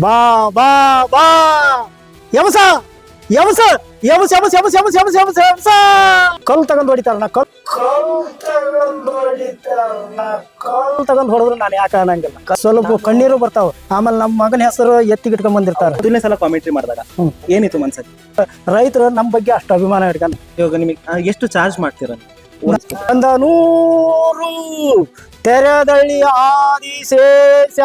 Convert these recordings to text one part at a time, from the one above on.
ಬಾ ಬಾ ಬಾ. ಯಮಸ ಯಮಸ ಯಮಸ ಯಮಸ ಯಮಸ ಯಮಸ ఎవస ఎవస ఎవస ಕಲ್ ತಗೊಂಡ್ ಹೊಡಿತಾರಣ್ಣ ಕಲ್ ಕಲ್ ತಗೊಂಡ್ ಹೊಡೆದ್ರು ನಾನು ಯಾಕೆ ಅನ್ನಂಗಿಲ್ಲ. ಕ- ಸ್ವಲ್ಪ ಕಣ್ಣೀರು ಬರ್ತಾವ. ಆಮೇಲೆ ನಮ್ಮ ಮಗನ ಹೆಸರು ಎತ್ತಿ ಇಟ್ಕೊಂಡ್ ಬಂದಿರ್ತಾರ. ಮೊದಲನೇ ಸಲ ಕಾಮೆಂಟ್ರಿ ಮಾಡಿದಾಗ ಹ್ಮ್. ಏನಿತ್ತು ಮನ್ಸಲ್ಲಿ? ರೈತರು ನಮ್ಮ ಬಗ್ಗೆ ಅಷ್ಟು ಅಭಿಮಾನ ಇಟ್ಕೊಂಡ್ ಇವಾಗ ನಿಮಗೆ ಎಷ್ಟು ಚಾರ್ಜ್ ಮಾಡ್ತೀರ ನೀವು? ಒಂದ ನೂರು Teredahalli Adishesha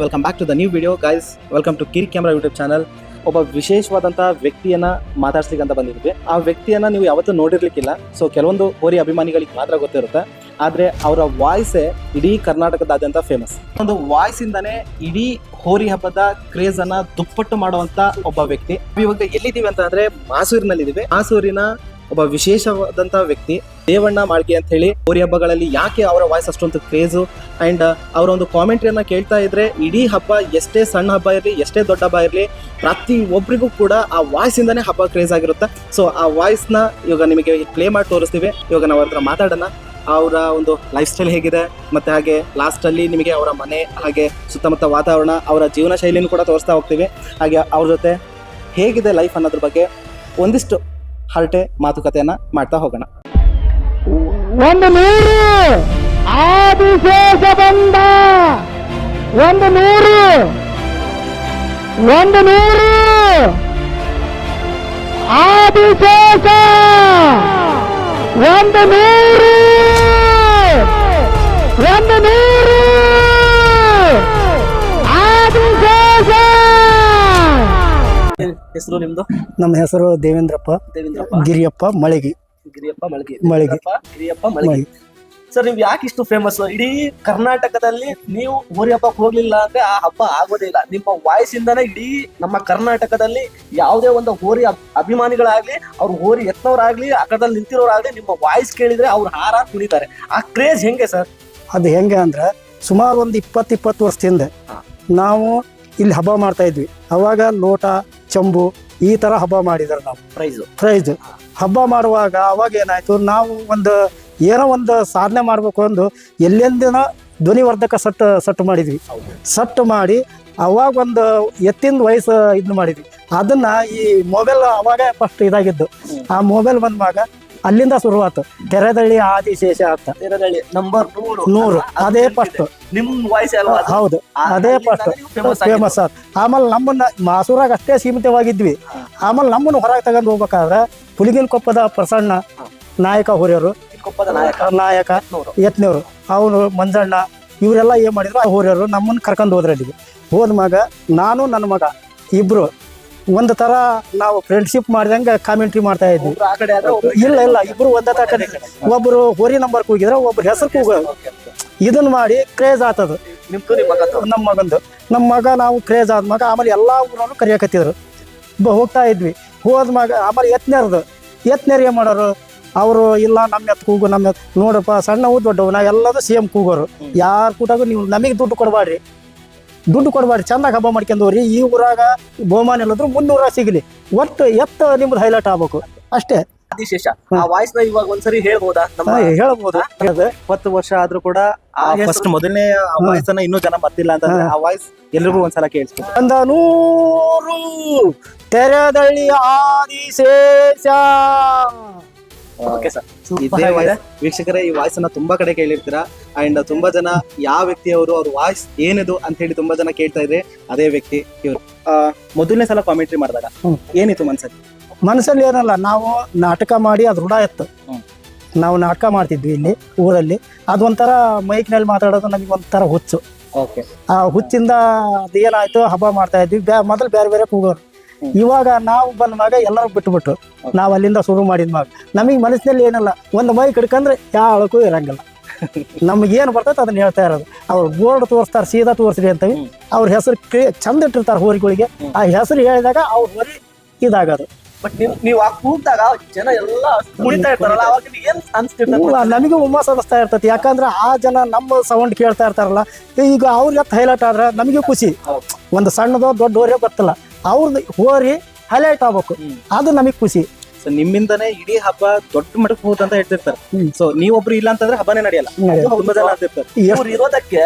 welcome back to the new video guys welcome to ಕಿರಿ ಕ್ಯಾಮ್ರಾ ಯೂಟ್ಯೂಬ್ ಚಾನಲ್ ಒಬ್ಬ ವಿಶೇಷವಾದಂಥ ವ್ಯಕ್ತಿಯನ್ನ ಮಾತಾಡ್ಸ್ಲಿಕ್ಕೆ ಅಂತ ಬಂದಿದ್ವಿ. ಆ ವ್ಯಕ್ತಿಯನ್ನ ನೀವು ಯಾವತ್ತೂ ನೋಡಿರ್ಲಿಕ್ಕಿಲ್ಲ. ಸೊ ಕೆಲವೊಂದು ಹೋರಿ ಅಭಿಮಾನಿಗಳಿಗೆ ಮಾತ್ರ ಗೊತ್ತಿರುತ್ತೆ. ಆದ್ರೆ ಅವರ ವಾಯ್ಸೇ ಇಡೀ ಕರ್ನಾಟಕದಾದ್ಯಂತ ಫೇಮಸ್ ಒಂದು ವಾಯ್ಸ್ ಇಂದಾನೆ ಇಡೀ ಹೋರಿ ಹಬ್ಬದ ಕ್ರೇಜ್ ಅನ್ನ ದುಪ್ಪಟ್ಟು ಮಾಡುವಂತ ಒಬ್ಬ ವ್ಯಕ್ತಿ. ಇವಾಗ ಎಲ್ಲಿದ್ದೀವಿ ಅಂತ ಅಂದ್ರೆ ಮಾಸೂರಿನಲ್ಲಿದ್ದೀವಿ. ಮಾಸೂರಿನ ಒಬ್ಬ ವಿಶೇಷವಾದಂತ ವ್ಯಕ್ತಿ ದೇವಣ್ಣ ಮಾಳ್ಗೆ ಅಂತ ಹೇಳಿ ಹೋರಿ ಹಬ್ಬಗಳಲ್ಲಿ ಯಾಕೆ ಅವರ ವಾಯ್ಸ್ ಅಷ್ಟೊಂದು ಕ್ರೇಜು ಅಂಡ್ ಅವರ ಒಂದು ಕಾಮೆಂಟ್ರಿಯನ್ನ ಕೇಳ್ತಾ ಇದ್ರೆ ಇಡೀ ಹಬ್ಬ ಎಷ್ಟೇ ಸಣ್ಣ ಹಬ್ಬ ಇರಲಿ, ಎಷ್ಟೇ ದೊಡ್ಡ ಹಬ್ಬ ಇರಲಿ, ಪ್ರತಿ ಒಬ್ಬರಿಗೂ ಕೂಡ ಆ ವಾಯ್ಸ್ ಇಂದಾನೆ ಹಬ್ಬ ಕ್ರೇಜ್ ಆಗಿರುತ್ತೆ. ಸೊ ಆ ವಾಯ್ಸ್ನ ಇವಾಗ ನಿಮಗೆ ಪ್ಲೇ ಮಾಡಿ ತೋರಿಸ್ತೀವಿ. ಇವಾಗ ನಾವು ಹತ್ರ ಮಾತಾಡೋಣ. ಅವರ ಒಂದು ಲೈಫ್ ಸ್ಟೈಲ್ ಹೇಗಿದೆ, ಮತ್ತೆ ಹಾಗೆ ಲಾಸ್ಟ್ ಅಲ್ಲಿ ನಿಮಗೆ ಅವರ ಮನೆ, ಹಾಗೆ ಸುತ್ತಮುತ್ತ ವಾತಾವರಣ, ಅವರ ಜೀವನ ಶೈಲಿನೂ ಕೂಡ ತೋರಿಸ್ತಾ ಹೋಗ್ತೀವಿ. ಹಾಗೆ ಅವ್ರ ಜೊತೆ ಹೇಗಿದೆ ಲೈಫ್ ಅನ್ನೋದ್ರ ಬಗ್ಗೆ ಒಂದಿಷ್ಟು ಹರಟೆ ಮಾತುಕತೆಯನ್ನ ಮಾಡ್ತಾ ಹೋಗೋಣ. ಒಂದು ನೂರು ಆದಿಶೇಷ ಬಂದ. ಒಂದು ನೂರು ಒಂದು ನೂರು ಆದಿಶೇಷ. ಒಂದು ನೂರು ಒಂದು ನೂರು. ಹೆಸರು ನಿಮ್ದು? ನಮ್ಮ ಹೆಸರು ದೇವೇಂದ್ರಪ್ಪ. ದೇವೇಂದ್ರಪ್ಪ. ಗಿರಿಯಪ್ಪ ಮಳಿಗಿ. ಗಿರಿಯಪ್ಪ ಮಳಗಿ. ಮಳಗಿ. ಗಿರಿಯಪ್ಪ ಮಳಗಿ. ಸರ್ ನೀವು ಯಾಕೆ ಇಷ್ಟು ಫೇಮಸ್ ಇಡೀ ಕರ್ನಾಟಕದಲ್ಲಿ ನೀವು ಹೋರಿ ಹಬ್ಬಕ್ಕೆ ಹೋಗ್ಲಿಲ್ಲ ಅಂದ್ರೆ ಆ ಹಬ್ಬ ಆಗೋದೇ ಇಲ್ಲ. ನಿಮ್ಮ ವಾಯ್ಸ್ ಇಂದಾನೆ ಇಡೀ ನಮ್ಮ ಕರ್ನಾಟಕದಲ್ಲಿ ಯಾವುದೇ ಒಂದು ಹೋರಿ ಅಭಿಮಾನಿಗಳಾಗ್ಲಿ ಅವ್ರು ಹೋರಿ ಎತ್ತನವರಾಗ್ಲಿ ಅಕ್ಕದಲ್ಲಿ ನಿಂತಿರೋರಾಗ್ಲಿ ನಿಮ್ಮ ವಾಯ್ಸ್ ಕೇಳಿದ್ರೆ ಅವ್ರು ಹಾರ ಕುಣಿತಾರೆ. ಆ ಕ್ರೇಜ್ ಹೆಂಗೆ ಸರ್ ಅದು ಹೆಂಗೆ ಅಂದ್ರೆ ಸುಮಾರು ಒಂದು ಇಪ್ಪತ್ತು ಇಪ್ಪತ್ತು ವರ್ಷದಿಂದ ನಾವು ಇಲ್ಲಿ ಹಬ್ಬ ಮಾಡ್ತಾ ಇದ್ವಿ. ಅವಾಗ ಲೋಟ ಚಂಬು ಈ ತರ ಹಬ್ಬ ಮಾಡಿದ್ರು ನಾವು. ಪ್ರೈಸ್ ಪ್ರೈಸ್ ಹಬ್ಬ ಮಾಡುವಾಗ ಅವಾಗ ಏನಾಯ್ತು ನಾವು ಒಂದು ಏನೋ ಒಂದು ಸಾಧನೆ ಮಾಡ್ಬೇಕು ಅಂದು ಎಲ್ಲೆಂದಿನ ಧ್ವನಿವರ್ಧಕ ಸಟ್ ಸಟ್ ಮಾಡಿದ್ವಿ. ಸಟ್ ಮಾಡಿ ಅವಾಗ ಒಂದು ಎತ್ತಿನ ವಯಸ್ಸು ಇದನ್ನ ಮಾಡಿದ್ವಿ. ಅದನ್ನ ಈ ಮೊಬೈಲ್ ಅವಾಗ ಫಸ್ಟ್ ಇದಾಗಿದ್ದು. ಆ ಮೊಬೈಲ್ ಬಂದಾಗ ಅಲ್ಲಿಂದ ಶುರುವಾತು. ತೆರೆದಳ್ಳಿ ಆದಿಶೇಷ ಅಂತ ನಂಬರ್ ನೂರು. ನೂರು. ಅದೇ ಫಸ್ಟ್ ನಿಮ್ ವಾಯ್ಸ್ ಅಲ್ವಾ ಹೌದು. ಅದೇ ಫಸ್ಟ್ ಫೇಮಸ್ ಆಮೇಲೆ ನಮ್ಮನ್ನ ಮಾಸೂರಾಗ ಅಷ್ಟೇ ಸೀಮಿತವಾಗಿದ್ವಿ. ಆಮೇಲೆ ನಮ್ಮನ್ನು ಹೊರಗೆ ತಗೊಂಡು ಹೋಗ್ಬೇಕಾದ್ರೆ ಪುಲಿಗಿನ ಕೊಪ್ಪದ ಪ್ರಸನ್ನ ನಾಯಕ ಹೊರೆಯವರು ಕೊಪ್ಪದ ನಾಯಕ. ನಾಯಕ. ಯತ್ನವರು ಅವನು ಮಂಜಣ್ಣ ಇವರೆಲ್ಲ ಏನ್ ಮಾಡಿದ್ರು ಆ ನಮ್ಮನ್ನು ನಮ್ಮನ್ನ ಕರ್ಕೊಂಡು ಹೋದ್ರೆ ಅಲ್ಲಿಗೆ ಹೋದ ಮಗ ನಾನು ನನ್ನ ಮಗ ಇಬ್ರು ಒಂದು ತರ ನಾವು ಫ್ರೆಂಡ್ಶಿಪ್ ಮಾಡ್ದಂಗೆ ಕಾಮೆಂಟ್ರಿ ಮಾಡ್ತಾ ಇದ್ವಿ. ಇಲ್ಲ ಇಲ್ಲ ಇಬ್ರು ಒಂದೇ ಕಡೆ. ಒಬ್ರು ಹೋರಿ ನಂಬರ್ ಕೂಗಿದ್ರೆ ಒಬ್ರು ಹೆಸರು ಕೂಗ Okay, okay. ಇದನ್ನ ಮಾಡಿ ಕ್ರೇಜ್ ಆತದ. ನಮ್ ನಿಮ್ಮ ಮಗಂದು. ನಮ್ಮ ಮಗ ನಾವು ಕ್ರೇಜ್ ಆದ ಮಗ ಆಮೇಲೆ ಎಲ್ಲ ಊರನ್ನು ಕರಿಯಕತ್ತಿದ್ರು. ಬ ಹೋಗ್ತಾ ಇದ್ವಿ. ಹೋದ ಮಗ ಆಮೇಲೆ ಎತ್ನೇರ್ದು ಎತ್ನೇರ್ ಏನು ಮಾಡೋರು? ಅವರು ಇಲ್ಲ ನಮ್ಮ ಎತ್ ಕೂಗು ನಮ್ಮ ಎತ್ ನೋಡಪ್ಪ ಸಣ್ಣವು ದೊಡ್ಡವು ನಾವೆಲ್ಲದೂ ಎಲ್ಲದೂ ಸೇಮ್ ಕೂಗೋರು. ಯಾರು ಕೂಟಾಗೂ ನೀವು ನಮಗೆ ದುಡ್ಡು ಕೊಡಬೇಡ್ರಿ ದುಡ್ಡು ಕೊಡಬೇಡ್ರಿ ಚಂದಾಗ ಹಬ್ಬ ಮಾಡ್ಕೊಂಡವ್ರಿ ಈ ಊರಾಗ ಬಹುಮಾನ ಇಲ್ಲದ್ರು ಮುನ್ನೂರ ಸಿಗಲಿ. ಒಟ್ಟು ಎತ್ತ ನಿಮ್ದು ಹೈಲೈಟ್ ಆಗ್ಬೇಕು. ಅಷ್ಟೇ. ಆದಿಶೇಷ ಆ ವಾಯ್ಸ್ನ ಇವಾಗ ಒಂದ್ಸರಿ ಹೇಳ್ಬೋದಾ? ನಮ್ಮ ಹಾ, ಹೇಳ್ಬೋದು. ಅದು ಇಪ್ಪತ್ತು ವರ್ಷ ಆದ್ರೂ ಕೂಡ ಆ ಆ ಹೆಸರು- ಫಸ್ಟ್ ಮೊದಲನೇ ವಾಯ್ಸ್ ಅನ್ನ ಇನ್ನೂ ಜನ ಬರ್ತಿಲ್ಲ ಅಂತಂದ್ರೆ ಆ ವಾಯ್ಸ್ ಎಲ್ರಿಗೂ ಒಂದ್ಸಲ ಕೇಳಿಸ್ತಾರೆ ಒಂದ ನೂರು ತೆರೆದಳ್ಳಿ ಆದಿಶೇಷ. ಓಕೆ ಸರ್ ಇದೇ ವಾಯ್ಸ್ ವೀಕ್ಷಕರೇ ಈ ವಾಯ್ಸ್ ಅನ್ನ ತುಂಬಾ ಕಡೆ ಕೇಳಿರ್ತೀರಾ? ಅಂಡ್ ತುಂಬಾ ಜನ ಯಾವ ವ್ಯಕ್ತಿಯವರು ಅವ್ರ ವಾಯ್ಸ್ ಏನಿದು ಅಂತ ಹೇಳಿ ತುಂಬಾ ಜನ ಕೇಳ್ತಾ ಇದ್ರೆ ಅದೇ ವ್ಯಕ್ತಿ ಇವರು. ಮೊದಲನೇ ಸಲ ಕಾಮೆಂಟ್ರಿ ಮಾಡಿದಾಗ ಏನಿತ್ತು ಮನ್ಸಲ್ಲಿ? ಮನಸ್ಸಲ್ಲಿ ಏನಲ್ಲ ನಾವು ನಾಟಕ ಮಾಡಿ ಅದು ರೂಢ ಇತ್ತು. ನಾವು ನಾಟಕ ಮಾಡ್ತಿದ್ವಿ ಇಲ್ಲಿ ಊರಲ್ಲಿ. ಅದೊಂಥರ ಮೈಕ್ನಲ್ಲಿ ಮಾತಾಡೋದು ನಮಗೆ ಒಂಥರ ಹುಚ್ಚು. ಆ ಹುಚ್ಚಿಂದ ಅದೇನಾಯ್ತು ಹಬ್ಬ ಮಾಡ್ತಾ ಇದ್ವಿ. ಮೊದಲು ಬೇರೆ ಬೇರೆ ಕೂಗೋರು. ಇವಾಗ ನಾವು ಬಂದಾಗ ಎಲ್ಲರೂ ಬಿಟ್ಬಿಟ್ಟು ನಾವು ಅಲ್ಲಿಂದ ಶುರು ಮಾಡಿದ ನಮಗೆ ಮನಸ್ಸಿನಲ್ಲಿ ಏನಲ್ಲ ಒಂದು ಮೈ ಯಾವ ಯಾಳಕ್ಕೂ ಇರಂಗಿಲ್ಲ. ಏನು ಬರ್ತೈತೆ ಅದನ್ನ ಹೇಳ್ತಾ ಇರೋದು. ಅವ್ರು ಬೋರ್ಡ್ ತೋರಿಸ್ತಾರೆ ಸೀದಾ ತೋರಿಸ್ರಿ ಅಂತವಿ. ಅವ್ರ ಹೆಸರು ಚಂದ ಇಟ್ಟಿರ್ತಾರೆ ಹೋರಿಗಳಿಗೆ. ಆ ಹೆಸರು ಹೇಳಿದಾಗ ಅವ್ರ ಹೊರಿ ಇದಾಗೋದು. ಬಟ್ ನೀವು ನೀವ್ ಆ ಕೂಗ್ದಾಗ ಜನ ಎಲ್ಲ ಕುಣಿತಾ ಇರ್ತಾರಲ್ಲ ಅವಾಗ ಏನ್ ನಮಗೂ ಹುಮ್ಮಸ್ ಅನಿಸ್ತಾ ಇರ್ತೈತಿ. ಯಾಕಂದ್ರೆ ಆ ಜನ ನಮ್ಮ ಸೌಂಡ್ ಕೇಳ್ತಾ ಇರ್ತಾರಲ್ಲ. ಈಗ ಅವ್ರಿಗೆ ಹೈಲೈಟ್ ಆದ್ರೆ ನಮಗೆ ಖುಷಿ. ಒಂದು ಸಣ್ಣದೋ ದೊಡ್ಡ ಹೋರಿ ಗೊತ್ತಿಲ್ಲ. ಅವ್ರದ್ದು ಹೋರಿ ಹೈಲೈಟ್ ಆಗ್ಬೇಕು. ಅದು ನಮಗೆ ಖುಷಿ ಸೊ ನಿಮ್ಮಿಂದನೇ ಇಡೀ ಹಬ್ಬ ದೊಡ್ಡ ಮಟ್ಟಕ್ಕೆ ಹೋಗುತ್ತಂತ ಅಂತ ಹೇಳ್ತಿರ್ತಾರೆ. ಸೊ ನೀವೊಬ್ರು ಇಲ್ಲ ಅಂತಂದ್ರೆ ಹಬ್ಬನೇ ನಡೆಯಲ್ಲ ನಡೆಯಲ್ಲ. ತುಂಬಾ ಜನ ಅಂತಿರ್ತಾರೆ ಇವ್ರು ಇರೋದಕ್ಕೆ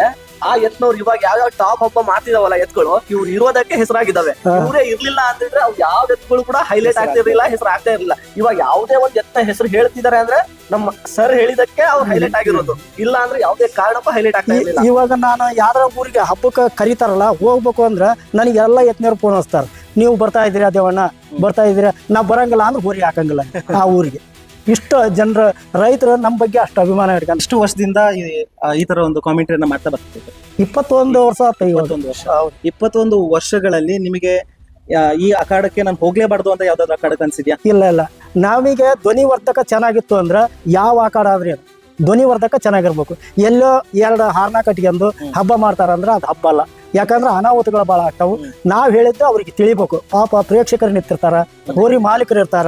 ಆ ಎತ್ನವ್ರು ಇವಾಗ ಯಾವ ಯಾವ ಟಾಪ್ ಹಬ್ಬ ಮಾಡ್ತಿದಾವಲ್ಲ ಎತ್ಗಳು ಇವ್ರು ಇರೋದಕ್ಕೆ ಹೆಸರಾಗಿದ್ದಾವೆ. ಇವ್ರೇ ಇರ್ಲಿಲ್ಲ ಅಂತಂದ್ರೆ ಅವ್ ಯಾವ ಎತ್ಗಳು ಕೂಡ ಹೈಲೈಟ್ ಆಗ್ತಿರ್ಲಿಲ್ಲ ಹೆಸರು ಆಗ್ತಾ ಇರ್ಲಿಲ್ಲ. ಇವಾಗ ಯಾವುದೇ ಒಂದ್ ಎತ್ತ ಹೆಸರು ಹೇಳ್ತಿದ್ದಾರೆ ಅಂದ್ರೆ ನಮ್ಮ ಸರ್ ಹೇಳಿದಕ್ಕೆ ಅವ್ರು ಹೈಲೈಟ್ ಆಗಿರೋದು. ಇಲ್ಲ ಅಂದ್ರೆ ಯಾವುದೇ ಕಾರಣಕ್ಕೂ ಹೈಲೈಟ್ ಆಗ್ತಾ ಇರಲಿಲ್ಲ. ಇವಾಗ ನಾನು ಯಾವ್ದಾರ ಊರಿಗೆ ಹಬ್ಬಕ್ಕೆ ಕರೀತಾರಲ್ಲ ಹೋಗ್ಬೇಕು ಅಂದ್ರೆ ನನಗೆ ಎಲ್ಲ ಎತ್ನೀರು ಫೋನ್ ಹಚ್ತಾರೆ. ನೀವು ಬರ್ತಾ ಇದ್ದೀರಾ ದೇವಣ್ಣ ಬರ್ತಾ ಇದ್ದೀರಾ? ನಾ ಬರಂಗಿಲ್ಲ ಅಂದ್ರೆ ಹೋರಿ ಹಾಕಂಗಿಲ್ಲ. ಆ ಊರಿಗೆ. ಇಷ್ಟು ಜನರ ರೈತರು ನಮ್ಮ ಬಗ್ಗೆ ಅಷ್ಟು ಅಭಿಮಾನ ಇಟ್ಕೊಂಡು ಇಷ್ಟು ವರ್ಷದಿಂದ ಈ- ಆ, ಈ ತರ ಒಂದು ಕಾಮೆಂಟ್ರಿಯನ್ನು ಮಾಡ್ತಾ ಬರ್ತಿದ್ದೆ. ಇಪ್ಪತ್ತೊಂದು ವರ್ಷ ಆತ ಇಪ್ಪತ್ತೊಂದು ವರ್ಷ. ಇಪ್ಪತ್ತೊಂದು ವರ್ಷಗಳಲ್ಲಿ ನಿಮಗೆ ಆ, ಈ ಅಖಾಡಕ್ಕೆ ನಾನು ಹೋಗ್ಲೇಬಾರ್ದು ಅಂತ ಯಾವ್ದಾದ್ರು ಅಖಾಡಕ್ಕೆ ಅನ್ಸಿದ್ಯಾ ಇಲ್ಲ ಇಲ್ಲ. ನಾವೀಗ ಧ್ವನಿವರ್ಧಕ ಚೆನ್ನಾಗಿತ್ತು ಅಂದ್ರೆ ಯಾವ ಆಕಾರ ಆದ್ರಿ ಅದು ಧ್ವನಿವರ್ಧಕ ಚೆನ್ನಾಗಿರ್ಬೇಕು. ಎಲ್ಲೋ ಎರಡು ಹಾರ್ನ ಕಟ್ಕೊಂಡು ಹಬ್ಬ ಮಾಡ್ತಾರಂದ್ರೆ ಅದು ಹಬ್ಬ ಅಲ್ಲ. ಯಾಕಂದ್ರೆ ಅನಾಹುತಗಳು ಭಾಳ ಆಗ್ತಾವು. ನಾವು ಹೇಳಿದ್ದು ಅವ್ರಿಗೆ ತಿಳಿಬೇಕು. ಪಾಪ ಪ್ರೇಕ್ಷಕರು ನಿಂತಿರ್ತಾರ ಹೋರಿ ಮಾಲೀಕರು ಇರ್ತಾರ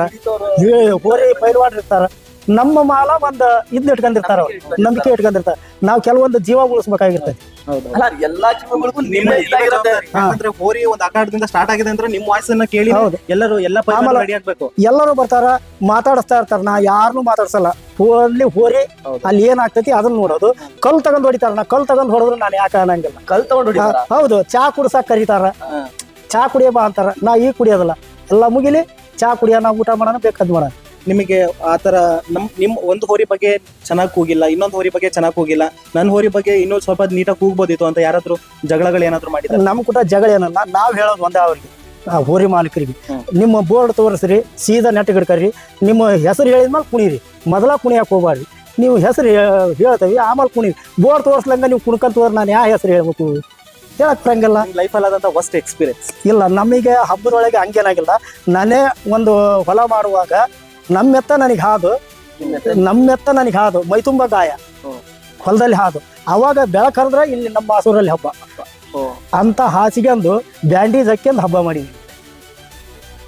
ಹೋರಿ ಪೈಲ್ವಾಡ್ರು ಇರ್ತಾರ. ನಮ್ಮ ಮಾಲ ಒಂದ್ ಇದ್ ಇಟ್ಕೊಂಡಿರ್ತಾರ ಅವ್ರು. ನಂಬಿಕೆ ಇಟ್ಕೊಂಡಿರ್ತಾರ. ನಾವ್ ಕೆಲವೊಂದು ಜೀವ ಉಳಿಸ್ಬೇಕಾಗಿರ್ತೈತಿ. ಹೌದು ಅಲ್ಲ ಎಲ್ಲಾ ಜೀವಗಳಿಗೂ ನಿಮ್ಮ ಇದಾಗಿರುತ್ತೆ ಯಾಕಂದ್ರೆ ಹೋರಿ ಒಂದು ಅಖಾಡದಿಂದ ಸ್ಟಾರ್ಟ್ ಆಗಿದೆ ಅಂದ್ರೆ ನಿಮ್ಮ ವಾಯ್ಸ್ ಅನ್ನ ಕೇಳಿ ಹೌದು. ಎಲ್ಲರೂ ಎಲ್ಲ ಆಮೇಲೆ- ರೆಡಿ ಆಗ್ಬೇಕು. ಎಲ್ಲರೂ ಬರ್ತಾರ ಮಾತಾಡಿಸ್ತಾ ಇರ್ತಾರ. ನಾ ಯಾರನ್ನೂ ಮಾತಾಡ್ಸಲ್ಲ. ಅಲ್ಲಿ ಹೋರಿ. ಅಲ್ಲಿ ಏನಾಗ್ತೈತಿ ಅದನ್ನ ನೋಡೋದು. ಕಲ್ ತಗೊಂಡ್ ಹೊಡಿತಾರ. ನಾ ಕಲ್ ತಗೊಂಡ್ ಹೊಡೆದ್ರೆ ನಾನು ಯಾಕೆ ಅನ್ನಂಗಿಲ್ಲ. ಕಲ್ ತಗೊಂಡು ಹೊಡಿತಾರ? ಹೌದು. ಚಾ ಕುಡ್ಸಕ್ ಕರೀತಾರ. ಚಾ ಕುಡಿಯ ಬಾ ಅಂತಾರ. ನಾ ಈಗ ಕುಡಿಯೋದಲ್ಲ. ಎಲ್ಲ ಮುಗಿಲಿ ಚಾ ಕುಡಿಯ ನಾ ಊಟ ಮಾಡೋಣ ಬೇಕಾದ್ ಮಾಡೋಣ. ನಿಮಗೆ ಆ ಆತರ ನಮ್ ನಿಮ್ ಒಂದು ಹೋರಿ ಬಗ್ಗೆ ಚೆನ್ನಾಗಿ ಕೂಗಿಲ್ಲ ಇನ್ನೊಂದು ಹೋರಿ ಬಗ್ಗೆ ಚೆನ್ನಾಗಿ ಕೂಗಿಲ್ಲ ನನ್ನ ಹೋರಿ ಬಗ್ಗೆ ಇನ್ನೂ ಸ್ವಲ್ಪ ನೀಟಾಗಿ ಕೂಗ್ಬೋದಿತ್ತು ಅಂತ ಯಾರಾದ್ರೂ ಜಗಳಗಳು ಏನಾದ್ರು ಮಾಡಿದ್ದಾರೆ ನಮ್ ಕೂಡ ಜಗಳ ಏನಲ್ಲ ನಾವ್ ಹೇಳೋದು ಒಂದೇ ಅವ್ರಿಗೆ ಆ ಹೋರಿ ಮಾಲೀಕರಿಗೆ. ನಿಮ್ಮ ಬೋರ್ಡ್ ತೋರಿಸ್ರಿ ಸೀದಾ ನೆಟ್ ಹಿಡ್ಕರಿ ನಿಮ್ಮ ಹೆಸರು ಹೇಳಿದ್ಮೇಲೆ ಕುಣಿರಿ ಮೊದಲ ಕುಣಿಯಕ್ಕೆ ಹೋಗ್ಬಾರ್ರಿ ನೀವು ಹೆಸರು ಹೇಳ್ತೇವಿ ಆಮೇಲೆ ಕುಣೀರಿ. ಬೋರ್ಡ್ ತೋರಿಸ್ಲಂಗ ನೀವು ಕುಣ್ಕಂತ ಹೋದ್ರೆ ನಾನು ಯಾವ ಹೆಸರು ಹೇಳ್ಬೇಕು? ಹೇಳಕ್ ಬರಂಗಿಲ್ಲ ಲೈಫಲ್ಲಿ ಆದಂತ ವಸ್ಟ್ ಎಕ್ಸ್ಪೀರಿಯನ್ಸ್ ಇಲ್ಲ ನಮಗೆ ಹಬ್ಬದೊಳಗೆ ಹಂಗೇನಾಗಿಲ್ಲ. ನಾನೇ ಒಂದು ಹೊಲ ಮಾಡುವಾಗ ನಮ್ಮೆತ್ತ ನನಗೆ ಹಾದು ನಮ್ಮೆತ್ತ ನನಗೆ ಹಾದು ಮೈ ತುಂಬ ಗಾಯ. ಹೊಲದಲ್ಲಿ ಹಾದು. ಅವಾಗ ಬೆಳಕ್ ಹರಿದ್ರೆ ಇಲ್ಲಿ ನಮ್ಮ ಮಾಸೂರಲ್ಲಿ ಹಬ್ಬ. ಅಂತ ಹಾಸಿಗೆಂದು ಬ್ಯಾಂಡೇಜ್ ಹಾಕ್ಯಂದು ಹಬ್ಬ ಮಾಡಿದ್ವಿ.